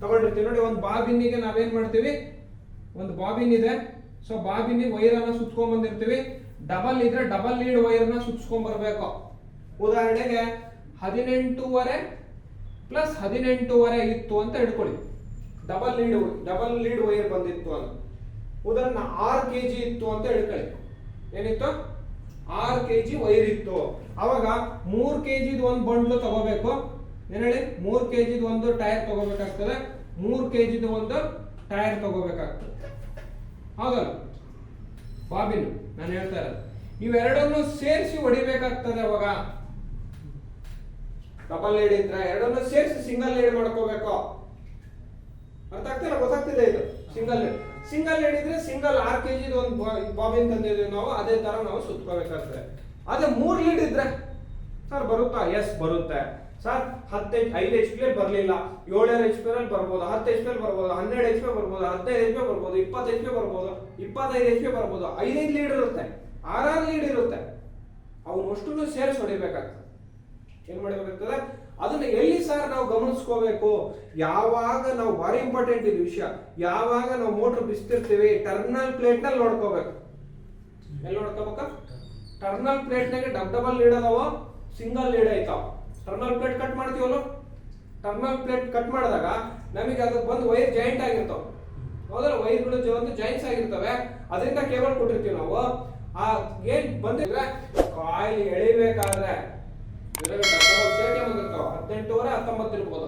ತಗೊಂಡಿರ್ತೀವಿ. ನೋಡಿ, ಒಂದು ಬಾಬಿನ್ನಿಗೆ ನಾವೇನ್ ಮಾಡ್ತೀವಿ? ಒಂದು ಬಾಬಿನ್ ಇದೆ. ಸೊ ಬಾಬಿನ್ನಿಗೆ ವೈರ್ ಅನ್ನ ಸುತ್ಕೊಂಡ್ ಬಂದಿರ್ತೀವಿ. ಡಬಲ್ ಇದ್ರೆ ಡಬಲ್ ಲೀಡ್ ವೈರ್ನ ಸುತ್ಸ್ಕೊಂಡ್ ಬರ್ಬೇಕು. ಉದಾಹರಣೆಗೆ ಹದಿನೆಂಟೂವರೆ ಪ್ಲಸ್ ಹದಿನೆಂಟೂವರೆ ಇತ್ತು ಅಂತ ಇಟ್ಕೊಳ್ಳಿ double lead double lead wire ಬಂದಿತ್ತು ಅಂತ. ಉದಾಹರಣೆ ಆರು ಕೆ ಜಿ ಇತ್ತು ಅಂತ ಹೇಳ್ಕೊಳ್ಳಿ ಏನಿತ್ತು? ಆರು ಕೆ ಜಿ ವೈರ್ ಇತ್ತು. ಅವಾಗ ಮೂರು ಕೆ ಜಿದು ಒಂದು ಬಂಡ್ಲು ತಗೋಬೇಕು. ಏನ್ ಹೇಳಿ? ಮೂರ್ ಕೆ ಜಿದು ಒಂದು ಟೈರ್ ತಗೋಬೇಕಾಗ್ತದೆ. ಮೂರು ಕೆ ಜಿದು ಒಂದು ಟೈರ್ ತಗೋಬೇಕಾಗ್ತದೆ. ಹೌದಲ್ಲ? ಬಾಬಿನ್, ನಾನು ಹೇಳ್ತಾ ಇರೋದು. ಇವೆರಡನ್ನು ಸೇರಿಸಿ ಹೊಡಿಬೇಕಾಗ್ತದೆ ಅವಾಗ. ಡಬಲ್ ಲೀಡ್ ಇದ್ರೆ ಎರಡನ್ನು ಸೇರಿಸಿ ಸಿಂಗಲ್ ಲೀಡ್ ಮಾಡ್ಕೋಬೇಕು. ಅರ್ಥ ಆಗ್ತಿಲ್ಲ ಗೊತ್ತಾಗ್ತಿದೆ ಇದು? Single lead. ಸಿಂಗಲ್ ಹೇಳಿದ್ರೆ ಸಿಂಗಲ್ ಆರ್ ಕೆ ಜಿ ಒಂದು ಬಾಬಿನ್ ತಂದಿದ್ದೀವಿ ನಾವು, ಅದೇ ತರ ನಾವು ಸುತ್ಕೋಬೇಕಾಗ್ತದೆ. ಅದೇ ಮೂರ್ ಲೀಡ್ ಇದ್ರೆ, ಸರ್ ಬರುತ್ತಾ? ಎಸ್ ಬರುತ್ತೆ. ಸರ್, ಹತ್ತು ಐದು ಎಚ್ ಪಿ ಬರಲಿಲ್ಲ. ಏಳೇಳು ಎಚ್ ಪಿ ಅಲ್ಲಿ ಬರ್ಬೋದು, ಹತ್ತು ಎಚ್ ಪಿ ಬರ್ಬೋದು, ಹನ್ನೆರಡು ಎಚ್ ಪಿ ಬರ್ಬೋದು, ಹದಿನೈದು ಎಚ್ ಪಿ ಬರ್ಬೋದು, ಇಪ್ಪತ್ತು ಎಚ್ ಪಿ ಬರ್ಬೋದು, ಇಪ್ಪತ್ತೈದು ಎಚ್ ಪಿ ಬರ್ಬೋದು, ಐದೈದು ಲೀಡ್ ಇರುತ್ತೆ. ಆರಾರು ಲೀಡ್ ಇರುತ್ತೆ. ಅವನು ಅಷ್ಟು ಸೇರಿಸಿ ಹೊಡಿಬೇಕಾಗ್ತದೆ. ಏನ್ ಮಾಡಬೇಕಾಗ್ತದೆ? ಅದನ್ನ ಎಲ್ಲಿ ಸರ್ ನಾವು ಗಮನಿಸ್ಕೋಬೇಕು? ಯಾವಾಗ ನಾವು ಭಾರಿ ಇಂಪಾರ್ಟೆಂಟ್ ಇದು ವಿಷಯ. ಯಾವಾಗ ನಾವು ಮೋಟರ್ ಬಿಸ್ತಿರ್ತೀವಿ? ಟರ್ನಲ್ ಪ್ಲೇಟ್ನಲ್ಲಿ ನೋಡ್ಕೋಬೇಕು. ಎಲ್ಲಿ ನೋಡ್ಕೋಬೇಕ? ಟರ್ನಲ್ ಪ್ಲೇಟ್ ನಾಗೆ ಡಬ್ ಡಬಲ್ ಲೀಡ್ ಅದಾವ ಸಿಂಗಲ್ ಲೀಡ್ ಐತಾವ. ಟರ್ನಲ್ ಪ್ಲೇಟ್ ಕಟ್ ಮಾಡ್ತೀವಲ್ಲ? ಟರ್ನಲ್ ಪ್ಲೇಟ್ ಕಟ್ ಮಾಡಿದಾಗ ನಮಗೆ ಅದಕ್ಕೆ ಬಂದು ವೈರ್ ಜಾಯಿಂಟ್ ಆಗಿರ್ತಾವ. ಹೌದಲ್ಲ? ವೈರ್ಗಳು ಜಾಯಿಂಟ್ಸ್ ಆಗಿರ್ತವೆ. ಅದರಿಂದ ಕೇಬಲ್ ಕೊಟ್ಟಿರ್ತೀವಿ ನಾವು. ಆ ಏನ್ ಬಂದಿದ್ರೆ ಕಾಯಿಲ್ ಎಳಿಬೇಕಾದ್ರೆ ಹದಿನೆಂಟುವರೆ ಹತ್ತೊಂಬತ್ತು ಇರ್ಬೋದು.